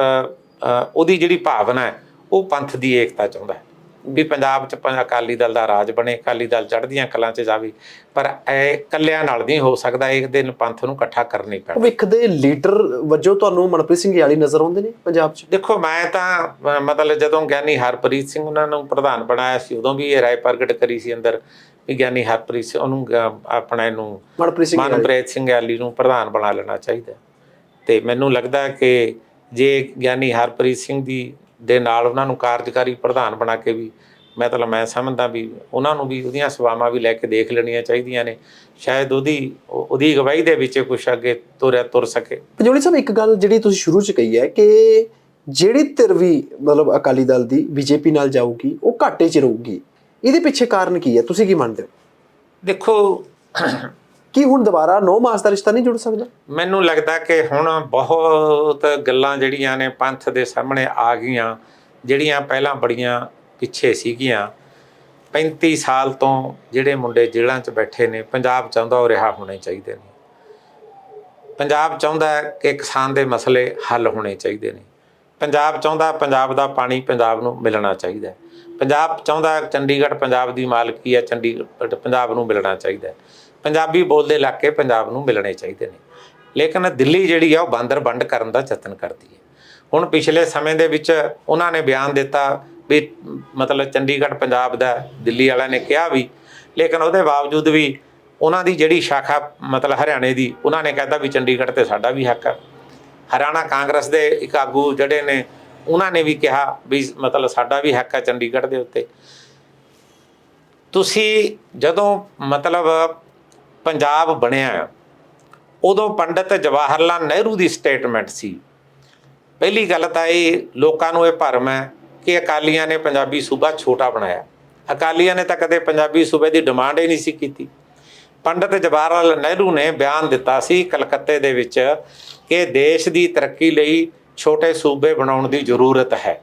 ਉਹਦੀ ਜਿਹੜੀ ਭਾਵਨਾ ਹੈ, ਉਹ ਪੰਥ ਦੀ ਏਕਤਾ ਚਾਹੁੰਦਾ ਹੈ। ਵੀ ਪੰਜਾਬ 'ਚ ਅਕਾਲੀ ਦਲ ਦਾ ਰਾਜ ਬਣੇ ਅਕਾਲੀ ਦਲ ਚੜ੍ਹਦੀਆਂ ਕਲਾਂ 'ਚ ਜਾਵੇ। ਪਰ ਇਹ ਕੱਲਿਆਂ ਨਾਲ ਨਹੀਂ ਹੋ ਸਕਦਾ ਇੱਕ ਦਿਨ ਪੰਥ ਨੂੰ ਇਕੱਠਾ ਕਰਨੀ ਪੈਣਾ।
ਭਵਿੱਖ ਦੇ ਲੀਡਰ ਵਜੋਂ ਤੁਹਾਨੂੰ ਮਨਪ੍ਰੀਤ ਸਿੰਘ ਯਾਲੀ ਨਜ਼ਰ ਆਉਂਦੇ ਨੇ ਪੰਜਾਬ 'ਚ?
ਦੇਖੋ ਮੈਂ ਤਾਂ ਮਤਲਬ ਜਦੋਂ ਗਿਆਨੀ ਹਰਪ੍ਰੀਤ ਸਿੰਘ ਉਹਨਾਂ ਨੂੰ ਪ੍ਰਧਾਨ ਬਣਾਇਆ ਸੀ ਉਦੋਂ ਵੀ ਇਹ ਰਾਏ ਪ੍ਰਗਟ ਕਰੀ ਸੀ ਅੰਦਰ ਵੀ ਗਿਆਨੀ ਹਰਪ੍ਰੀਤ ਸਿੰਘ ਉਹਨੂੰ ਆਪਣਾ ਇਹਨੂੰ
ਮਨਪ੍ਰੀਤ ਸਿੰਘ ਯਾਲੀ
ਮਨਪ੍ਰੀਤ ਸਿੰਘ ਆਲੀ ਨੂੰ ਪ੍ਰਧਾਨ ਬਣਾ ਲੈਣਾ ਚਾਹੀਦਾ। ਤੇ ਮੈਨੂੰ ਲੱਗਦਾ ਕਿ ਜੇ ਗਿਆਨੀ ਹਰਪ੍ਰੀਤ ਸਿੰਘ ਦੀ ਦੇ ਨਾਲ ਉਹਨਾਂ ਨੂੰ ਕਾਰਜਕਾਰੀ ਪ੍ਰਧਾਨ ਬਣਾ ਕੇ ਵੀ ਮਤਲਬ ਮੈਂ ਸਮਝਦਾ ਵੀ ਉਹਨਾਂ ਨੂੰ ਵੀ ਉਹਦੀਆਂ ਸੇਵਾਵਾਂ ਵੀ ਲੈ ਕੇ ਦੇਖ ਲੈਣੀਆਂ ਚਾਹੀਦੀਆਂ ਨੇ। ਸ਼ਾਇਦ ਉਹਦੀ ਉਹ- ਉਹਦੀ ਅਗਵਾਈ ਦੇ ਵਿੱਚ ਕੁਝ ਅੱਗੇ ਤੁਰਿਆ ਤੁਰ ਸਕੇ।
ਪੰਜੋਲੀ ਸਾਹਿਬ ਇੱਕ ਗੱਲ ਜਿਹੜੀ ਤੁਸੀਂ ਸ਼ੁਰੂ 'ਚ ਕਹੀ ਹੈ ਕਿ ਜਿਹੜੀ ਧਿਰ ਵੀ ਮਤਲਬ ਅਕਾਲੀ ਦਲ ਦੀ ਬੀਜੇਪੀ ਨਾਲ ਜਾਊਗੀ ਉਹ ਘਾਟੇ 'ਚ ਰਹੂਗੀ। ਇਹਦੇ ਪਿੱਛੇ ਕਾਰਨ ਕੀ ਹੈ? ਤੁਸੀਂ ਕੀ ਮੰਨਦੇ ਹੋ?
ਦੇਖੋ
ਕੀ ਹੁਣ ਦੁਬਾਰਾ 9 ਮਾਸ ਦਾ ਰਿਸ਼ਤਾ ਨਹੀਂ ਜੁੜ ਸਕਦਾ?
ਮੈਨੂੰ ਲੱਗਦਾ ਕਿ ਹੁਣ ਬਹੁਤ ਗੱਲਾਂ ਜਿਹੜੀਆਂ ਨੇ ਪੰਥ ਦੇ ਸਾਹਮਣੇ ਆ ਗਈਆਂ, ਜਿਹੜੀਆਂ ਪਹਿਲਾਂ ਬੜੀਆਂ ਪਿੱਛੇ ਸੀਗੀਆਂ। 35 ਸਾਲ ਤੋਂ ਜਿਹੜੇ ਮੁੰਡੇ ਜੇਲ੍ਹਾਂ 'ਚ ਬੈਠੇ ਨੇ, ਪੰਜਾਬ ਚਾਹੁੰਦਾ ਉਹ ਰਿਹਾ ਹੋਣੇ ਚਾਹੀਦੇ ਨੇ। ਪੰਜਾਬ ਚਾਹੁੰਦਾ ਕਿ ਕਿਸਾਨ ਦੇ ਮਸਲੇ ਹੱਲ ਹੋਣੇ ਚਾਹੀਦੇ ਨੇ। ਪੰਜਾਬ ਚਾਹੁੰਦਾ ਪੰਜਾਬ ਦਾ ਪਾਣੀ ਪੰਜਾਬ ਨੂੰ ਮਿਲਣਾ ਚਾਹੀਦਾ ਪੰਜਾਬ ਚਾਹੁੰਦਾ ਚੰਡੀਗੜ੍ਹ ਪੰਜਾਬ ਦੀ ਮਾਲਕੀ ਹੈ, ਚੰਡੀਗੜ੍ਹ ਪੰਜਾਬ ਨੂੰ ਮਿਲਣਾ ਚਾਹੀਦਾ ਪੰਜਾਬੀ ਬੋਲਦੇ ਇਲਾਕੇ ਪੰਜਾਬ ਨੂੰ ਮਿਲਣੇ ਚਾਹੀਦੇ ਨੇ। ਲੇਕਿਨ ਦਿੱਲੀ ਜਿਹੜੀ ਆ, ਉਹ ਬਾਂਦਰ ਬੰਡ ਕਰਨ ਦਾ ਯਤਨ ਕਰਦੀ ਹੈ। ਹੁਣ ਪਿਛਲੇ ਸਮੇਂ ਦੇ ਵਿੱਚ ਉਹਨਾਂ ਨੇ ਬਿਆਨ ਦਿੱਤਾ ਵੀ, ਮਤਲਬ ਚੰਡੀਗੜ੍ਹ ਪੰਜਾਬ ਦਾ, ਦਿੱਲੀ ਵਾਲਿਆਂ ਨੇ ਕਿਹਾ ਵੀ, ਲੇਕਿਨ ਉਹਦੇ ਬਾਵਜੂਦ ਵੀ ਉਹਨਾਂ ਦੀ ਜਿਹੜੀ ਸ਼ਾਖਾ, ਮਤਲਬ ਹਰਿਆਣੇ ਦੀ, ਉਹਨਾਂ ਨੇ ਕਹਿਤਾ ਵੀ ਚੰਡੀਗੜ੍ਹ ਤੇ ਸਾਡਾ ਵੀ ਹੱਕ ਹੈ ਹਰਿਆਣਾ ਕਾਂਗਰਸ ਦੇ ਇੱਕ ਆਗੂ ਜਿਹੜੇ ਨੇ, ਉਹਨਾਂ ਨੇ ਵੀ ਕਿਹਾ ਵੀ, ਮਤਲਬ ਸਾਡਾ ਵੀ ਹੱਕ ਹੈ ਚੰਡੀਗੜ੍ਹ ਦੇ ਉੱਤੇ। ਤੁਸੀਂ ਜਦੋਂ, ਮਤਲਬ ਪੰਜਾਬ ਬਣਿਆ ਉਦੋਂ ਪੰਡਤ ਜਵਾਹਰ ਲਾਲ ਨਹਿਰੂ ਦੀ ਸਟੇਟਮੈਂਟ ਸੀ। ਪਹਿਲੀ ਗੱਲ ਤਾਂ ਇਹ ਲੋਕਾਂ ਨੂੰ ਇਹ ਭਰਮ ਹੈ ਕਿ ਅਕਾਲੀਆਂ ਨੇ ਪੰਜਾਬੀ ਸੂਬਾ ਛੋਟਾ ਬਣਾਇਆ। ਅਕਾਲੀਆਂ ਨੇ ਤਾਂ ਕਦੇ ਪੰਜਾਬੀ ਸੂਬੇ ਦੀ ਡਿਮਾਂਡ ਹੀ ਨਹੀਂ ਸੀ ਕੀਤੀ। ਪੰਡਤ ਜਵਾਹਰ ਲਾਲ ਨਹਿਰੂ ਨੇ ਬਿਆਨ ਦਿੱਤਾ ਸੀ ਕਲਕੱਤੇ ਦੇ ਵਿੱਚ ਕਿ ਦੇਸ਼ ਦੀ ਤਰੱਕੀ ਲਈ ਛੋਟੇ ਸੂਬੇ ਬਣਾਉਣ ਦੀ ਜ਼ਰੂਰਤ ਹੈ।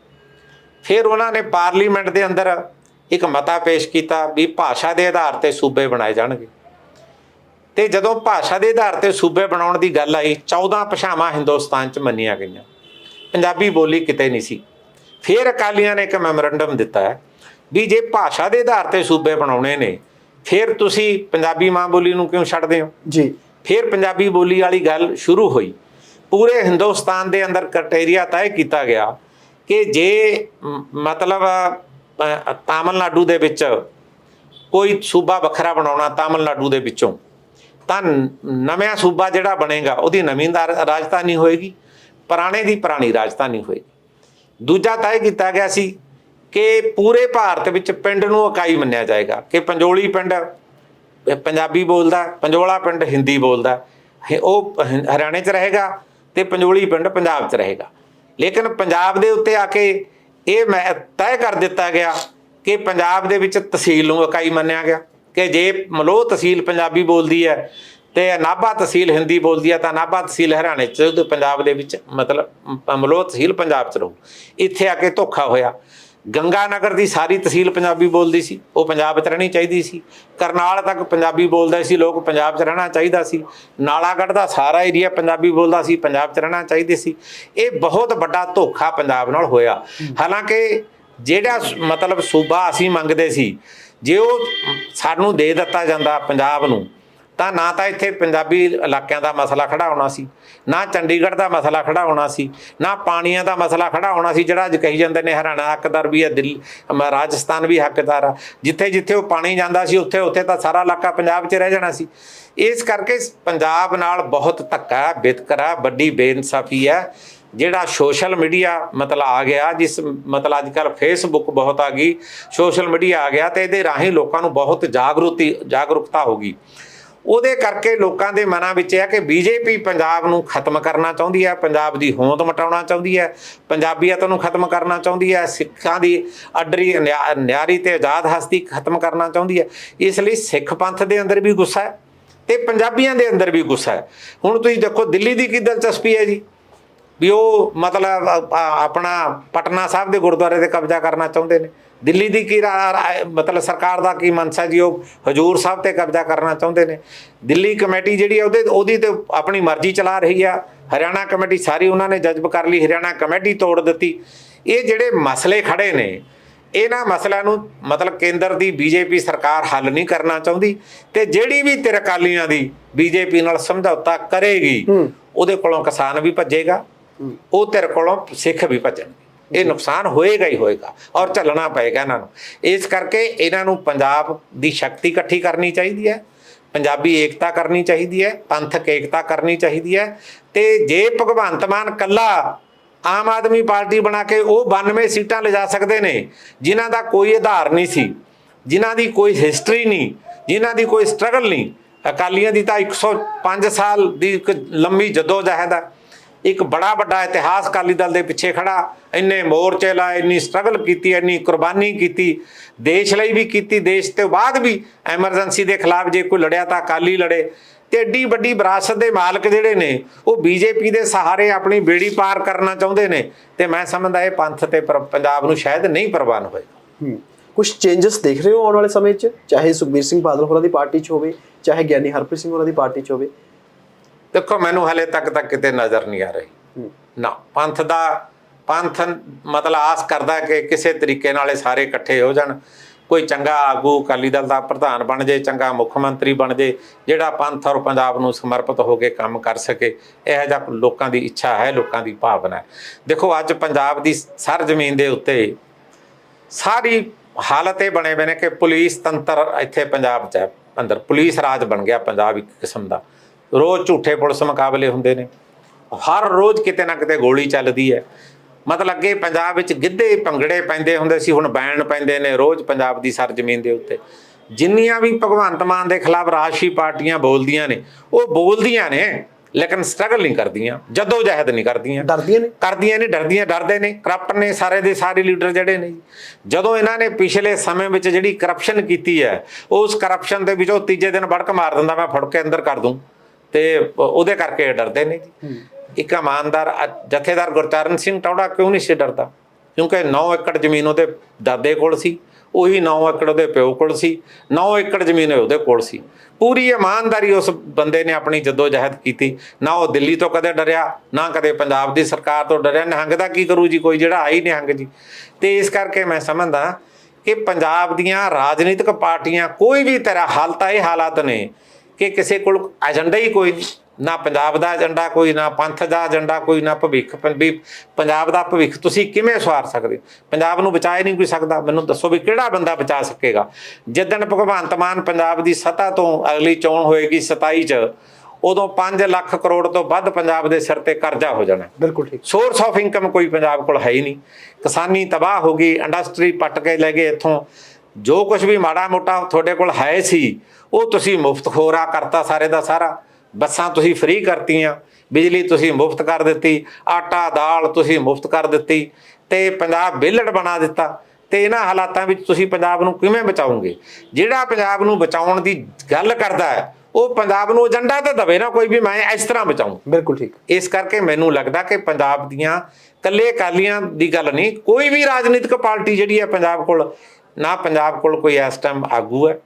ਫਿਰ ਉਹਨਾਂ ਨੇ ਪਾਰਲੀਮੈਂਟ ਦੇ ਅੰਦਰ ਇੱਕ ਮਤਾ ਪੇਸ਼ ਕੀਤਾ ਵੀ ਭਾਸ਼ਾ ਦੇ ਆਧਾਰ ਤੇ ਸੂਬੇ ਬਣਾਏ ਜਾਣਗੇ। ਤੇ ਜਦੋਂ ਭਾਸ਼ਾ ਦੇ ਆਧਾਰ ਤੇ ਸੂਬੇ ਬਣਾਉਣ ਦੀ ਗੱਲ ਆਈ 14 ਭਾਸ਼ਾਵਾਂ ਹਿੰਦੁਸਤਾਨ 'ਚ ਮੰਨੀਆਂ ਗਈਆਂ। ਪੰਜਾਬੀ ਬੋਲੀ ਕਿਤੇ ਨਹੀਂ ਸੀ। ਫਿਰ ਅਕਾਲੀਆਂ ਨੇ ਇੱਕ ਮੈਮੋਰੰਡਮ ਦਿੱਤਾ ਹੈ ਵੀ ਜੇ ਭਾਸ਼ਾ ਦੇ ਆਧਾਰ ਤੇ ਸੂਬੇ ਬਣਾਉਣੇ ਨੇ ਫਿਰ ਤੁਸੀਂ ਪੰਜਾਬੀ ਮਾਂ ਬੋਲੀ ਨੂੰ ਕਿਉਂ ਛੱਡਦੇ ਹੋ?
ਜੀ।
ਫਿਰ ਪੰਜਾਬੀ ਬੋਲੀ ਵਾਲੀ ਗੱਲ ਸ਼ੁਰੂ ਹੋਈ। ਪੂਰੇ ਹਿੰਦੁਸਤਾਨ ਦੇ ਅੰਦਰ ਕ੍ਰਾਈਟੇਰੀਆ ਤੈਅ ਕੀਤਾ ਗਿਆ ਕਿ ਜੇ ਮਤਲਬ ਤਾਮਿਲਨਾਡੂ ਦੇ ਵਿੱਚ ਕੋਈ ਸੂਬਾ ਵੱਖਰਾ ਬਣਾਉਣਾ ਤਾਮਿਲਨਾਡੂ ਦੇ ਵਿੱਚੋਂ ਤਾਂ ਨ- ਨਵਾਂ ਸੂਬਾ ਜਿਹੜਾ ਬਣੇਗਾ, ਉਹਦੀ ਨਵੀਂ ਦਾ- ਰਾਜਧਾਨੀ ਹੋਏਗੀ, ਪੁਰਾਣੇ ਦੀ ਪੁਰਾਣੀ ਰਾਜਧਾਨੀ ਹੋਏਗੀ। ਦੂਜਾ ਤੈਅ ਕੀਤਾ ਗਿਆ ਸੀ ਕਿ ਪੂਰੇ ਭਾਰਤ ਵਿੱਚ ਪਿੰਡ ਨੂੰ ਇਕਾਈ ਮੰਨਿਆ ਜਾਏਗਾ, ਕਿ ਪੰਜੋਲੀ ਪਿੰਡ ਪੰਜਾਬੀ ਬੋਲਦਾ, ਪੰਜੋਲਾ ਪਿੰਡ ਹਿੰਦੀ ਬੋਲਦਾ ਉਹ ਹਰਿਆਣੇ 'ਚ ਰਹੇਗਾ ਤੇ ਪੰਜੋਲੀ ਪਿੰਡ ਪੰਜਾਬ 'ਚ ਰਹੇਗਾ। ਲੇਕਿਨ ਪੰਜਾਬ ਦੇ ਉੱਤੇ ਆ ਕੇ ਇਹ ਮੈਂ ਤੈਅ ਕਰ ਦਿੱਤਾ ਗਿਆ ਕਿ ਪੰਜਾਬ ਦੇ ਵਿੱਚ ਤਹਿਸੀਲ ਨੂੰ ਇਕਾਈ ਮੰਨਿਆ ਗਿਆ। ਕਿ ਜੇ ਮਲੋਹ ਤਹਿਸੀਲ ਪੰਜਾਬੀ ਬੋਲਦੀ ਹੈ ਤੇ ਨਾਭਾ ਤਹਿਸੀਲ ਹਿੰਦੀ ਬੋਲਦੀ ਹੈ ਤਾਂ ਨਾਭਾ ਤਹਿਸੀਲ ਹਰਿਆਣੇ 'ਚ ਤੇ ਪੰਜਾਬ ਦੇ ਵਿੱਚ ਮਤਲਬ ਮਲੋਹ ਤਹਿਸੀਲ ਪੰਜਾਬ 'ਚ ਰਹੂ। ਇੱਥੇ ਆ ਕੇ ਧੋਖਾ ਹੋਇਆ। ਗੰਗਾ ਨਗਰ ਦੀ ਸਾਰੀ ਤਹਿਸੀਲ ਪੰਜਾਬੀ ਬੋਲਦੀ ਸੀ। ਉਹ ਪੰਜਾਬ 'ਚ ਰਹਿਣੀ ਚਾਹੀਦੀ ਸੀ। ਕਰਨਾਲ ਤੱਕ ਪੰਜਾਬੀ ਬੋਲਦਾ ਸੀ। ਲੋਕ ਪੰਜਾਬ 'ਚ ਰਹਿਣਾ ਚਾਹੀਦਾ ਸੀ। ਨਾਲਾਗੜ੍ਹ ਦਾ ਸਾਰਾ ਏਰੀਆ ਪੰਜਾਬੀ ਬੋਲਦਾ ਸੀ। ਪੰਜਾਬ 'ਚ ਰਹਿਣਾ ਚਾਹੀਦੇ ਸੀ। ਇਹ ਬਹੁਤ ਵੱਡਾ ਧੋਖਾ ਪੰਜਾਬ ਨਾਲ ਹੋਇਆ। ਹਾਲਾਂਕਿ ਜਿਹੜਾ ਮਤਲਬ ਸੂਬਾ ਅਸੀਂ ਮੰਗਦੇ ਸੀ ਜੇ ਉਹ ਸਾਨੂੰ ਦੇ ਦਿੱਤਾ ਜਾਂਦਾ ਪੰਜਾਬ ਨੂੰ, ਤਾਂ ਨਾ ਤਾਂ ਇੱਥੇ ਪੰਜਾਬੀ ਇਲਾਕਿਆਂ ਦਾ ਮਸਲਾ ਖੜਾ ਹੋਣਾ ਸੀ, ਨਾ ਚੰਡੀਗੜ੍ਹ ਦਾ ਮਸਲਾ ਖੜਾ ਹੋਣਾ ਸੀ, ਨਾ ਪਾਣੀਆਂ ਦਾ ਮਸਲਾ ਖੜਾ ਹੋਣਾ ਸੀ, ਜਿਹੜਾ ਅੱਜ ਕਹੀ ਜਾਂਦੇ ਨੇ ਹਰਿਆਣਾ ਹੱਕਦਾਰ ਵੀ ਹੈ, ਦਿੱਲੀ ਰਾਜਸਥਾਨ ਵੀ ਹੱਕਦਾਰ ਆ, ਜਿੱਥੇ ਜਿੱਥੇ ਉਹ ਪਾਣੀ ਜਾਂਦਾ ਸੀ, ਉੱਥੇ ਉੱਥੇ ਤਾਂ ਸਾਰਾ ਇਲਾਕਾ ਪੰਜਾਬ 'ਚ ਰਹਿ ਜਾਣਾ ਸੀ। ਇਸ ਕਰਕੇ ਪੰਜਾਬ ਨਾਲ ਬਹੁਤ ਧੱਕਾ, ਬਿਤਕਰਾ, ਵੱਡੀ ਬੇਇਨਸਾਫੀ ਹੈ। ਜਿਹੜਾ ਸੋਸ਼ਲ ਮੀਡੀਆ ਮਤਲਬ ਆ ਗਿਆ, ਜਿਸ ਮਤਲਬ ਅੱਜ ਕੱਲ ਫੇਸਬੁੱਕ ਬਹੁਤ ਆ ਗਈ, ਸੋਸ਼ਲ ਮੀਡੀਆ ਆ ਗਿਆ ਤੇ ਇਹਦੇ ਰਾਹੀਂ ਲੋਕਾਂ ਨੂੰ ਬਹੁਤ ਜਾਗਰੂਕਤੀ ਜਾਗਰੂਕਤਾ ਹੋ ਗਈ। ਉਹਦੇ ਕਰਕੇ ਲੋਕਾਂ ਦੇ ਮਨਾਂ ਵਿੱਚ ਇਹ ਹੈ ਕਿ ਬੀਜੇਪੀ ਪੰਜਾਬ ਨੂੰ ਖਤਮ ਕਰਨਾ ਚਾਹੁੰਦੀ ਹੈ, ਪੰਜਾਬ ਦੀ ਹੋਂਦ ਮਟਾਉਣਾ ਚਾਹੁੰਦੀ ਹੈ, ਪੰਜਾਬੀਅਤ ਨੂੰ ਖਤਮ ਕਰਨਾ ਚਾਹੁੰਦੀ ਹੈ, ਸਿੱਖਾਂ ਦੀ ਅਡਰੀ ਨਿਆ- ਨਿਆਰੀ ਤੇ ਆਜ਼ਾਦ ਹਸਤੀ ਖਤਮ ਕਰਨਾ ਚਾਹੁੰਦੀ ਹੈ। ਇਸ ਲਈ ਸਿੱਖ ਪੰਥ ਦੇ ਅੰਦਰ ਵੀ ਗੁੱਸਾ ਹੈ ਤੇ ਪੰਜਾਬੀਆਂ ਦੇ ਅੰਦਰ ਵੀ ਗੁੱਸਾ ਹੈ। ਹੁਣ ਤੁਸੀਂ ਦੇਖੋ ਦਿੱਲੀ ਦੀ ਕੀ ਦਿਲਚਸਪੀ ਹੈ ਜੀ? ਵੀ ਉਹ ਮਤਲਬ ਆ- ਆ- ਆਪਣਾ ਪਟਨਾ ਸਾਹਿਬ ਦੇ ਗੁਰਦੁਆਰੇ ਤੇ ਕਬਜ਼ਾ ਕਰਨਾ ਚਾਹੁੰਦੇ ਨੇ। ਦਿੱਲੀ ਦੀ ਕੀ ਮਤਲਬ ਸਰਕਾਰ ਦਾ ਕੀ ਮਨਸਾ ਜੀ ਉਹ ਹਜੂਰ ਸਾਹਿਬ ਤੇ ਕਬਜ਼ਾ ਕਰਨਾ ਚਾਹੁੰਦੇ ਨੇ। ਦਿੱਲੀ ਕਮੇਟੀ ਜਿਹੜੀ ਹੈ ਉਹਦੇ ਉਹਦੀ ਤੇ ਆਪਣੀ ਮਰਜ਼ੀ ਚਲਾ ਰਹੀ ਆ। ਹਰਿਆਣਾ ਕਮੇਟੀ ਸਾਰੀ ਉਹਨਾਂ ਨੇ ਜਜ਼ਬ ਕਰ ਲਈ ਹਰਿਆਣਾ ਕਮੇਟੀ ਤੋੜ ਦਿੱਤੀ। ਇਹ ਜਿਹੜੇ ਮਸਲੇ ਖੜੇ ਨੇ ਇਹਨਾਂ ਮਸਲਿਆਂ ਨੂੰ ਮਤਲਬ ਕੇਂਦਰ ਦੀ ਬੀਜੇਪੀ ਸਰਕਾਰ ਹੱਲ ਨਹੀਂ ਕਰਨਾ ਚਾਹੁੰਦੀ ਤੇ ਜਿਹੜੀ ਵੀ ਤਿਰਕਾਲੀਆਂ ਦੀ ਬੀਜੇਪੀ ਨਾਲ ਸਮਝੌਤਾ ਕਰੇਗੀ। ਉਹਦੇ ਕੋਲੋਂ ਕਿਸਾਨ ਵੀ ਭੱਜੇਗਾ। ਉਹ ਤੇਰੇ ਕੋਲੋਂ ਸਿੱਖ ਵੀ ਭੱਜਣਗੇ। ਇਹ ਨੁਕਸਾਨ ਹੋਏਗਾ ਹੀ ਹੋਏਗਾ ਔਰ ਚੱਲਣਾ ਪਏਗਾ ਇਹਨਾਂ ਨੂੰ। ਇਸ ਕਰਕੇ ਇਹਨਾਂ ਨੂੰ ਪੰਜਾਬ ਦੀ ਸ਼ਕਤੀ ਇਕੱਠੀ ਕਰਨੀ ਚਾਹੀਦੀ ਹੈ ਪੰਜਾਬੀ ਏਕਤਾ ਕਰਨੀ ਚਾਹੀਦੀ ਹੈ ਪੰਥਕ ਏਕਤਾ ਕਰਨੀ ਚਾਹੀਦੀ ਹੈ ਤੇ ਜੇ ਭਗਵੰਤ ਮਾਨ ਕੱਲਾ ਆਮ ਆਦਮੀ ਪਾਰਟੀ ਬਣਾ ਕੇ ਉਹ 92 ਸੀਟਾਂ ਲਿਜਾ ਸਕਦੇ ਨੇ ਜਿਨ੍ਹਾਂ ਦਾ ਕੋਈ ਆਧਾਰ ਨਹੀਂ ਸੀ ਜਿਨ੍ਹਾਂ ਦੀ ਕੋਈ ਹਿਸਟਰੀ ਨਹੀਂ ਜਿਨ੍ਹਾਂ ਦੀ ਕੋਈ ਸਟਰਗਲ ਨਹੀਂ ਅਕਾਲੀਆਂ ਦੀ ਤਾਂ 105 ਸਾਲ ਦੀ ਇੱਕ ਲੰਮੀ ਜਦੋਜਹਿਦ ਹੈ ਇੱਕ ਬੜਾ ਵੱਡਾ ਇਤਿਹਾਸ ਅਕਾਲੀ ਦਲ ਦੇ ਪਿੱਛੇ ਖੜਾ, ਇੰਨੇ ਮੋਰਚੇ ਲਾਏ, ਇੰਨੀ ਸਟਰਗਲ ਕੀਤੀ, ਇੰਨੀ ਕੁਰਬਾਨੀ ਕੀਤੀ, ਦੇਸ਼ ਲਈ ਵੀ ਕੀਤੀ, ਦੇਸ਼ ਤੋਂ ਬਾਅਦ ਵੀ ਐਮਰਜੈਂਸੀ ਦੇ ਖਿਲਾਫ ਜੇ ਕੋਈ ਲੜਿਆ ਤਾਂ ਅਕਾਲੀ ਲੜੇ। ਤੇ ਐਡੀ ਵੱਡੀ ਵਿਰਾਸਤ ਦੇ ਮਾਲਕ ਜਿਹੜੇ ਨੇ, ਉਹ ਬੀਜੇਪੀ ਦੇ ਸਹਾਰੇ ਆਪਣੀ ਬੇੜੀ ਪਾਰ ਕਰਨਾ ਚਾਹੁੰਦੇ ਨੇ। ਤੇ ਮੈਂ ਸਮਝਦਾ ਇਹ ਪੰਥ ਤੇ ਪਰ- ਪੰਜਾਬ ਨੂੰ ਸ਼ਾਇਦ ਨਹੀਂ ਪ੍ਰਵਾਨ ਹੋਏਗਾ
ਕੁਝ ਚੇਂਜਸ ਦੇਖ ਰਹੇ ਹੋ ਆਉਣ ਵਾਲੇ ਸਮੇਂ 'ਚ? ਚਾਹੇ ਸੁਖਬੀਰ ਸਿੰਘ ਬਾਦਲ ਹੋਰਾਂ ਦੀ ਪਾਰਟੀ 'ਚ ਹੋਵੇ, ਚਾਹੇ ਗਿਆਨੀ ਹਰਪ੍ਰੀਤ ਸਿੰਘ ਹੋਰਾਂ ਦੀ ਪਾਰਟੀ 'ਚ ਹੋਵੇ।
ਦੇਖੋ ਮੈਨੂੰ ਹਲੇ ਤੱਕ ਤਾਂ ਕਿਤੇ ਨਜ਼ਰ ਨਹੀਂ ਆ ਰਹੀ। ਨਾ ਪੰਥ ਦਾ ਪੰਥ ਮਤਲਬ ਆਸ ਕਰਦਾ ਕਿ ਕਿਸੇ ਤਰੀਕੇ ਨਾਲ ਇਹ ਸਾਰੇ ਇਕੱਠੇ ਹੋ ਜਾਣ। ਕੋਈ ਚੰਗਾ ਆਗੂ ਅਕਾਲੀ ਦਲ ਦਾ ਪ੍ਰਧਾਨ ਬਣ ਜੇ ਚੰਗਾ ਮੁੱਖ ਮੰਤਰੀ ਬਣ ਜੇ ਜਿਹੜਾ ਪੰਥ ਔਰ ਪੰਜਾਬ ਨੂੰ ਸਮਰਪਿਤ ਹੋ ਕੇ ਕੰਮ ਕਰ ਸਕੇ ਇਹੋ ਜਿਹਾ ਲੋਕਾਂ ਦੀ ਇੱਛਾ ਹੈ ਲੋਕਾਂ ਦੀ ਭਾਵਨਾ ਹੈ। ਦੇਖੋ ਅੱਜ ਪੰਜਾਬ ਦੀ ਸਰ ਜ਼ਮੀਨ ਦੇ ਉੱਤੇ ਸਾਰੀ ਹਾਲਤ ਇਹ ਬਣੇ ਬਣੇ ਕਿ ਪੁਲਿਸ ਤੰਤਰ ਇੱਥੇ ਪੰਜਾਬ 'ਚ ਹੈ। ਅੰਦਰ ਪੁਲਿਸ ਰਾਜ ਬਣ ਗਿਆ ਪੰਜਾਬ ਇੱਕ ਕਿਸਮ ਦਾ। ਰੋਜ਼ ਝੂਠੇ ਪੁਲਿਸ ਮੁਕਾਬਲੇ ਹੁੰਦੇ ਨੇ। ਹਰ ਰੋਜ਼ ਕਿਤੇ ਨਾ ਕਿਤੇ ਗੋਲੀ ਚੱਲਦੀ ਹੈ। ਮਤਲਬ ਅੱਗੇ ਪੰਜਾਬ ਵਿੱਚ ਗਿੱਧੇ ਭੰਗੜੇ ਪੈਂਦੇ ਹੁੰਦੇ ਸੀ ਹੁਣ ਬੈਨ ਪੈਂਦੇ ਨੇ ਰੋਜ਼ ਪੰਜਾਬ ਦੀ ਸਰਜ਼ਮੀਨ ਦੇ ਉੱਤੇ। ਜਿੰਨੀਆਂ ਵੀ ਭਗਵੰਤ ਮਾਨ ਦੇ ਖਿਲਾਫ ਰਾਸ਼ਟਰੀ ਪਾਰਟੀਆਂ ਬੋਲਦੀਆਂ ਨੇ ਉਹ ਬੋਲਦੀਆਂ ਨੇ ਲੇਕਿਨ ਸਟਰਗਲ ਨਹੀਂ ਕਰਦੀਆਂ ਜਦੋਂ ਜਹਿਦ ਨਹੀਂ ਕਰਦੀਆਂ।
ਡਰਦੀਆਂ ਨੇ?
ਕਰਦੀਆਂ ਨੇ ਡਰਦੀਆਂ ਡਰਦੇ ਨੇ ਕਰਪਟ ਨੇ ਸਾਰੇ ਦੇ ਸਾਰੇ ਲੀਡਰ ਜਿਹੜੇ ਨੇ। ਜਦੋਂ ਇਹਨਾਂ ਨੇ ਪਿਛਲੇ ਸਮੇਂ ਵਿੱਚ ਜਿਹੜੀ ਕਰਪਸ਼ਨ ਕੀਤੀ ਹੈ ਉਸ ਕਰਪਸ਼ਨ ਦੇ ਵਿੱਚੋਂ ਤੀਜੇ ਦਿਨ ਵੜਕ ਮਾਰ ਦਿੰਦਾ ਮੈਂ ਫੜ ਕੇ ਅੰਦਰ ਕਰ ਦੂੰ। ਤੇ ਉਹਦੇ ਕਰਕੇ ਡਰਦੇ ਨੇ ਜੀ। ਇੱਕ ਇਮਾਨਦਾਰ ਜਥੇਦਾਰ ਗੁਰਚਰਨ ਸਿੰਘ ਟੌੜਾ ਕਿਉਂ ਨਹੀਂ ਸੀ ਡਰਦਾ? ਕਿਉਂਕਿ 9 ਏਕੜ ਜ਼ਮੀਨ ਉਹਦੇ ਦਾਦੇ ਕੋਲ ਸੀ ਉਹੀ 9 ਏਕੜ ਉਹਦੇ ਪਿਓ ਕੋਲ ਸੀ 9 ਏਕੜ ਜ਼ਮੀਨ ਉਹਦੇ ਕੋਲ ਸੀ। ਪੂਰੀ ਇਮਾਨਦਾਰੀ ਉਸ ਬੰਦੇ ਨੇ ਆਪਣੀ ਜਦੋਜਹਿਦ ਕੀਤੀ। ਨਾ ਉਹ ਦਿੱਲੀ ਤੋਂ ਕਦੇ ਡਰਿਆ ਨਾ ਕਦੇ ਪੰਜਾਬ ਦੀ ਸਰਕਾਰ ਤੋਂ ਡਰਿਆ। ਨਿਹੰਗ ਦਾ ਕੀ ਕਰੂ ਜੀ? ਕੋਈ ਜਿਹੜਾ ਆਈ ਨਿਹੰਗ ਜੀ। ਤੇ ਇਸ ਕਰਕੇ ਮੈਂ ਸਮਝਦਾ ਕਿ ਪੰਜਾਬ ਦੀਆਂ ਰਾਜਨੀਤਿਕ ਪਾਰਟੀਆਂ ਕੋਈ ਵੀ ਤਰ੍ਹਾਂ ਹਾਲ ਤਾਂ ਇਹ ਹਾਲਾਤ ਨੇ ਕਿ ਕਿਸੇ ਕੋਲ ਏਜੰਡਾ ਹੀ ਕੋਈ ਨਹੀਂ ਨਾ ਪੰਜਾਬ ਦਾ ਏਜੰਡਾ ਕੋਈ ਨਾ ਪੰਥ ਦਾ ਏਜੰਡਾ ਕੋਈ ਨਾ ਭਵਿੱਖ ਪੰਜਾਬ ਦਾ ਭਵਿੱਖ ਤੁਸੀਂ ਕਿਵੇਂ ਸਵਾਰ ਸਕਦੇ? ਪੰਜਾਬ ਨੂੰ ਬਚਾਏ ਨਹੀਂ ਕੋਈ ਸਕਦਾ। ਮੈਨੂੰ ਦੱਸੋ ਵੀ ਕਿਹੜਾ ਬੰਦਾ ਬਚਾ ਸਕੇਗਾ? ਜਿੱਦਣ ਭਗਵੰਤ ਮਾਨ ਪੰਜਾਬ ਦੀ ਸੱਤਾ ਤੋਂ ਅਗਲੀ ਚੋਣ ਹੋਏਗੀ 27 ਚ ਉਦੋਂ 5 ਲੱਖ ਕਰੋੜ ਤੋਂ ਵੱਧ ਪੰਜਾਬ ਦੇ ਸਿਰ ਤੇ ਕਰਜ਼ਾ ਹੋ ਜਾਣਾ।
ਬਿਲਕੁਲ ਠੀਕ।
ਸੋਰਸ ਆਫ ਇਨਕਮ ਕੋਈ ਪੰਜਾਬ ਕੋਲ ਹੈ ਹੀ ਨਹੀਂ। ਕਿਸਾਨੀ ਤਬਾਹ ਹੋ ਗਈ ਇੰਡਸਟਰੀ ਪੱਟ ਕੇ ਲੈ ਗਏ ਇੱਥੋਂ। ਜੋ ਕੁਝ ਵੀ ਮਾੜਾ ਮੋਟਾ ਤੁਹਾਡੇ ਕੋਲ ਹੈ ਸੀ ਉਹ ਤੁਸੀਂ ਮੁਫਤ ਖੋਰਾ ਕਰਤਾ ਸਾਰੇ ਦਾ ਸਾਰਾ। ਬੱਸਾਂ ਤੁਸੀਂ ਫ੍ਰੀ ਕਰਤੀਆਂ ਬਿਜਲੀ ਤੁਸੀਂ ਮੁਫਤ ਕਰ ਦਿੱਤੀ ਆਟਾ ਦਾਲ ਤੁਸੀਂ ਮੁਫਤ ਕਰ ਦਿੱਤੀ ਤੇ ਪੰਜਾਬ ਵਿਹਲੜ ਬਣਾ ਦਿੱਤਾ। ਤੇ ਇਹਨਾਂ ਹਾਲਾਤਾਂ ਵਿੱਚ ਤੁਸੀਂ ਪੰਜਾਬ ਨੂੰ ਕਿਵੇਂ ਬਚਾਓਗੇ? ਜਿਹੜਾ ਪੰਜਾਬ ਨੂੰ ਬਚਾਉਣ ਦੀ ਗੱਲ ਕਰਦਾ ਹੈ ਉਹ ਪੰਜਾਬ ਨੂੰ ਏਜੰਡਾ ਤਾਂ ਦਵੇ ਨਾ ਕੋਈ ਵੀ ਮੈਂ ਇਸ ਤਰ੍ਹਾਂ ਬਚਾਉਂ।
ਬਿਲਕੁਲ ਠੀਕ।
ਇਸ ਕਰਕੇ ਮੈਨੂੰ ਲੱਗਦਾ ਕਿ ਪੰਜਾਬ ਦੀਆਂ ਕੱਲੇ ਅਕਾਲੀਆਂ ਦੀ ਗੱਲ ਨਹੀਂ ਕੋਈ ਵੀ ਰਾਜਨੀਤਿਕ ਪਾਰਟੀ ਜਿਹੜੀ ਹੈ ਪੰਜਾਬ ਕੋਲ ਨਾ ਪੰਜਾਬ ਕੋਲ ਕੋਈ ਇਸ ਟਾਈਮ ਆਗੂ ਹੈ,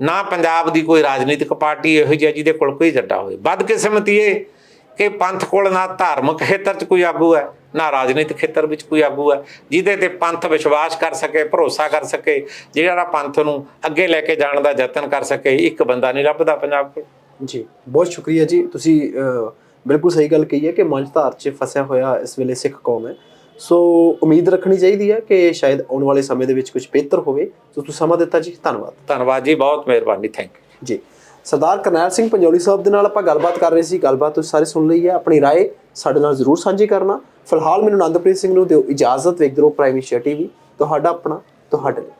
ਨਾ ਪੰਜਾਬ ਦੀ ਕੋਈ ਰਾਜਨੀਤਿਕ ਪਾਰਟੀ ਇਹੋ ਜਿਹੀ ਹੈ ਜਿਹਦੇ ਕੋਲ ਕੋਈ ਏਜੰਡਾ ਹੋਵੇ। ਬਦਕਿਸਮਤੀ ਇਹ ਕਿ ਪੰਥ ਕੋਲ ਨਾ ਧਾਰਮਿਕ ਖੇਤਰ 'ਚ ਕੋਈ ਆਗੂ ਹੈ, ਨਾ ਰਾਜਨੀਤਿਕ ਖੇਤਰ ਵਿੱਚ ਕੋਈ ਆਗੂ ਹੈ, ਜਿਹਦੇ ਤੇ ਪੰਥ ਵਿਸ਼ਵਾਸ ਕਰ ਸਕੇ, ਭਰੋਸਾ ਕਰ ਸਕੇ, ਜਿਹੜਾ ਪੰਥ ਨੂੰ ਅੱਗੇ ਲੈ ਕੇ ਜਾਣ ਦਾ ਯਤਨ ਕਰ ਸਕੇ, ਇੱਕ ਬੰਦਾ ਨਹੀਂ ਲੱਭਦਾ ਪੰਜਾਬ ਕੋਲ।
ਜੀ, ਬਹੁਤ ਸ਼ੁਕਰੀਆ ਜੀ। ਤੁਸੀਂ ਬਿਲਕੁਲ ਸਹੀ ਗੱਲ ਕਹੀ ਹੈ ਕਿ ਮੰਚ ਧਾਰ 'ਚ ਫਸਿਆ ਹੋਇਆ ਇਸ ਵੇਲੇ ਸਿੱਖ ਕੌਮ ਹੈ। ਸੋ ਉਮੀਦ ਰੱਖਣੀ ਚਾਹੀਦੀ ਹੈ ਕਿ ਸ਼ਾਇਦ ਆਉਣ ਵਾਲੇ ਸਮੇਂ ਦੇ ਵਿੱਚ ਕੁਝ ਬਿਹਤਰ ਹੋਵੇ ਸੋ ਤੁਸੀਂ ਸਮਾਂ ਦਿੱਤਾ ਜੀ ਧੰਨਵਾਦ
ਧੰਨਵਾਦ ਜੀ ਬਹੁਤ ਮਿਹਰਬਾਨੀ ਥੈਂਕ ਯੂ
ਜੀ ਸਰਦਾਰ ਕਰਨੈਲ ਸਿੰਘ ਪੰਜੋਲੀ ਸਾਹਿਬ ਦੇ ਨਾਲ ਆਪਾਂ ਗੱਲਬਾਤ ਕਰ ਰਹੇ ਸੀ ਗੱਲਬਾਤ ਤੁਸੀਂ ਸਾਰੇ ਸੁਣ ਲਈ ਹੈ ਆਪਣੀ رائے ਸਾਡੇ ਨਾਲ ਜ਼ਰੂਰ ਸਾਂਝੀ ਕਰਨਾ ਫਿਲਹਾਲ ਮੈਨੂੰ ਆਨੰਦਪ੍ਰੀਤ ਸਿੰਘ ਨੂੰ ਦਿਓ ਇਜਾਜ਼ਤ ਵੇਖਦੇ ਰਹੋ ਪ੍ਰਾਈਮ ਏਸ਼ੀਆ ਟੀਵੀ ਤੁਹਾਡਾ ਆਪਣਾ ਤੁਹਾਡੇ ਲਈ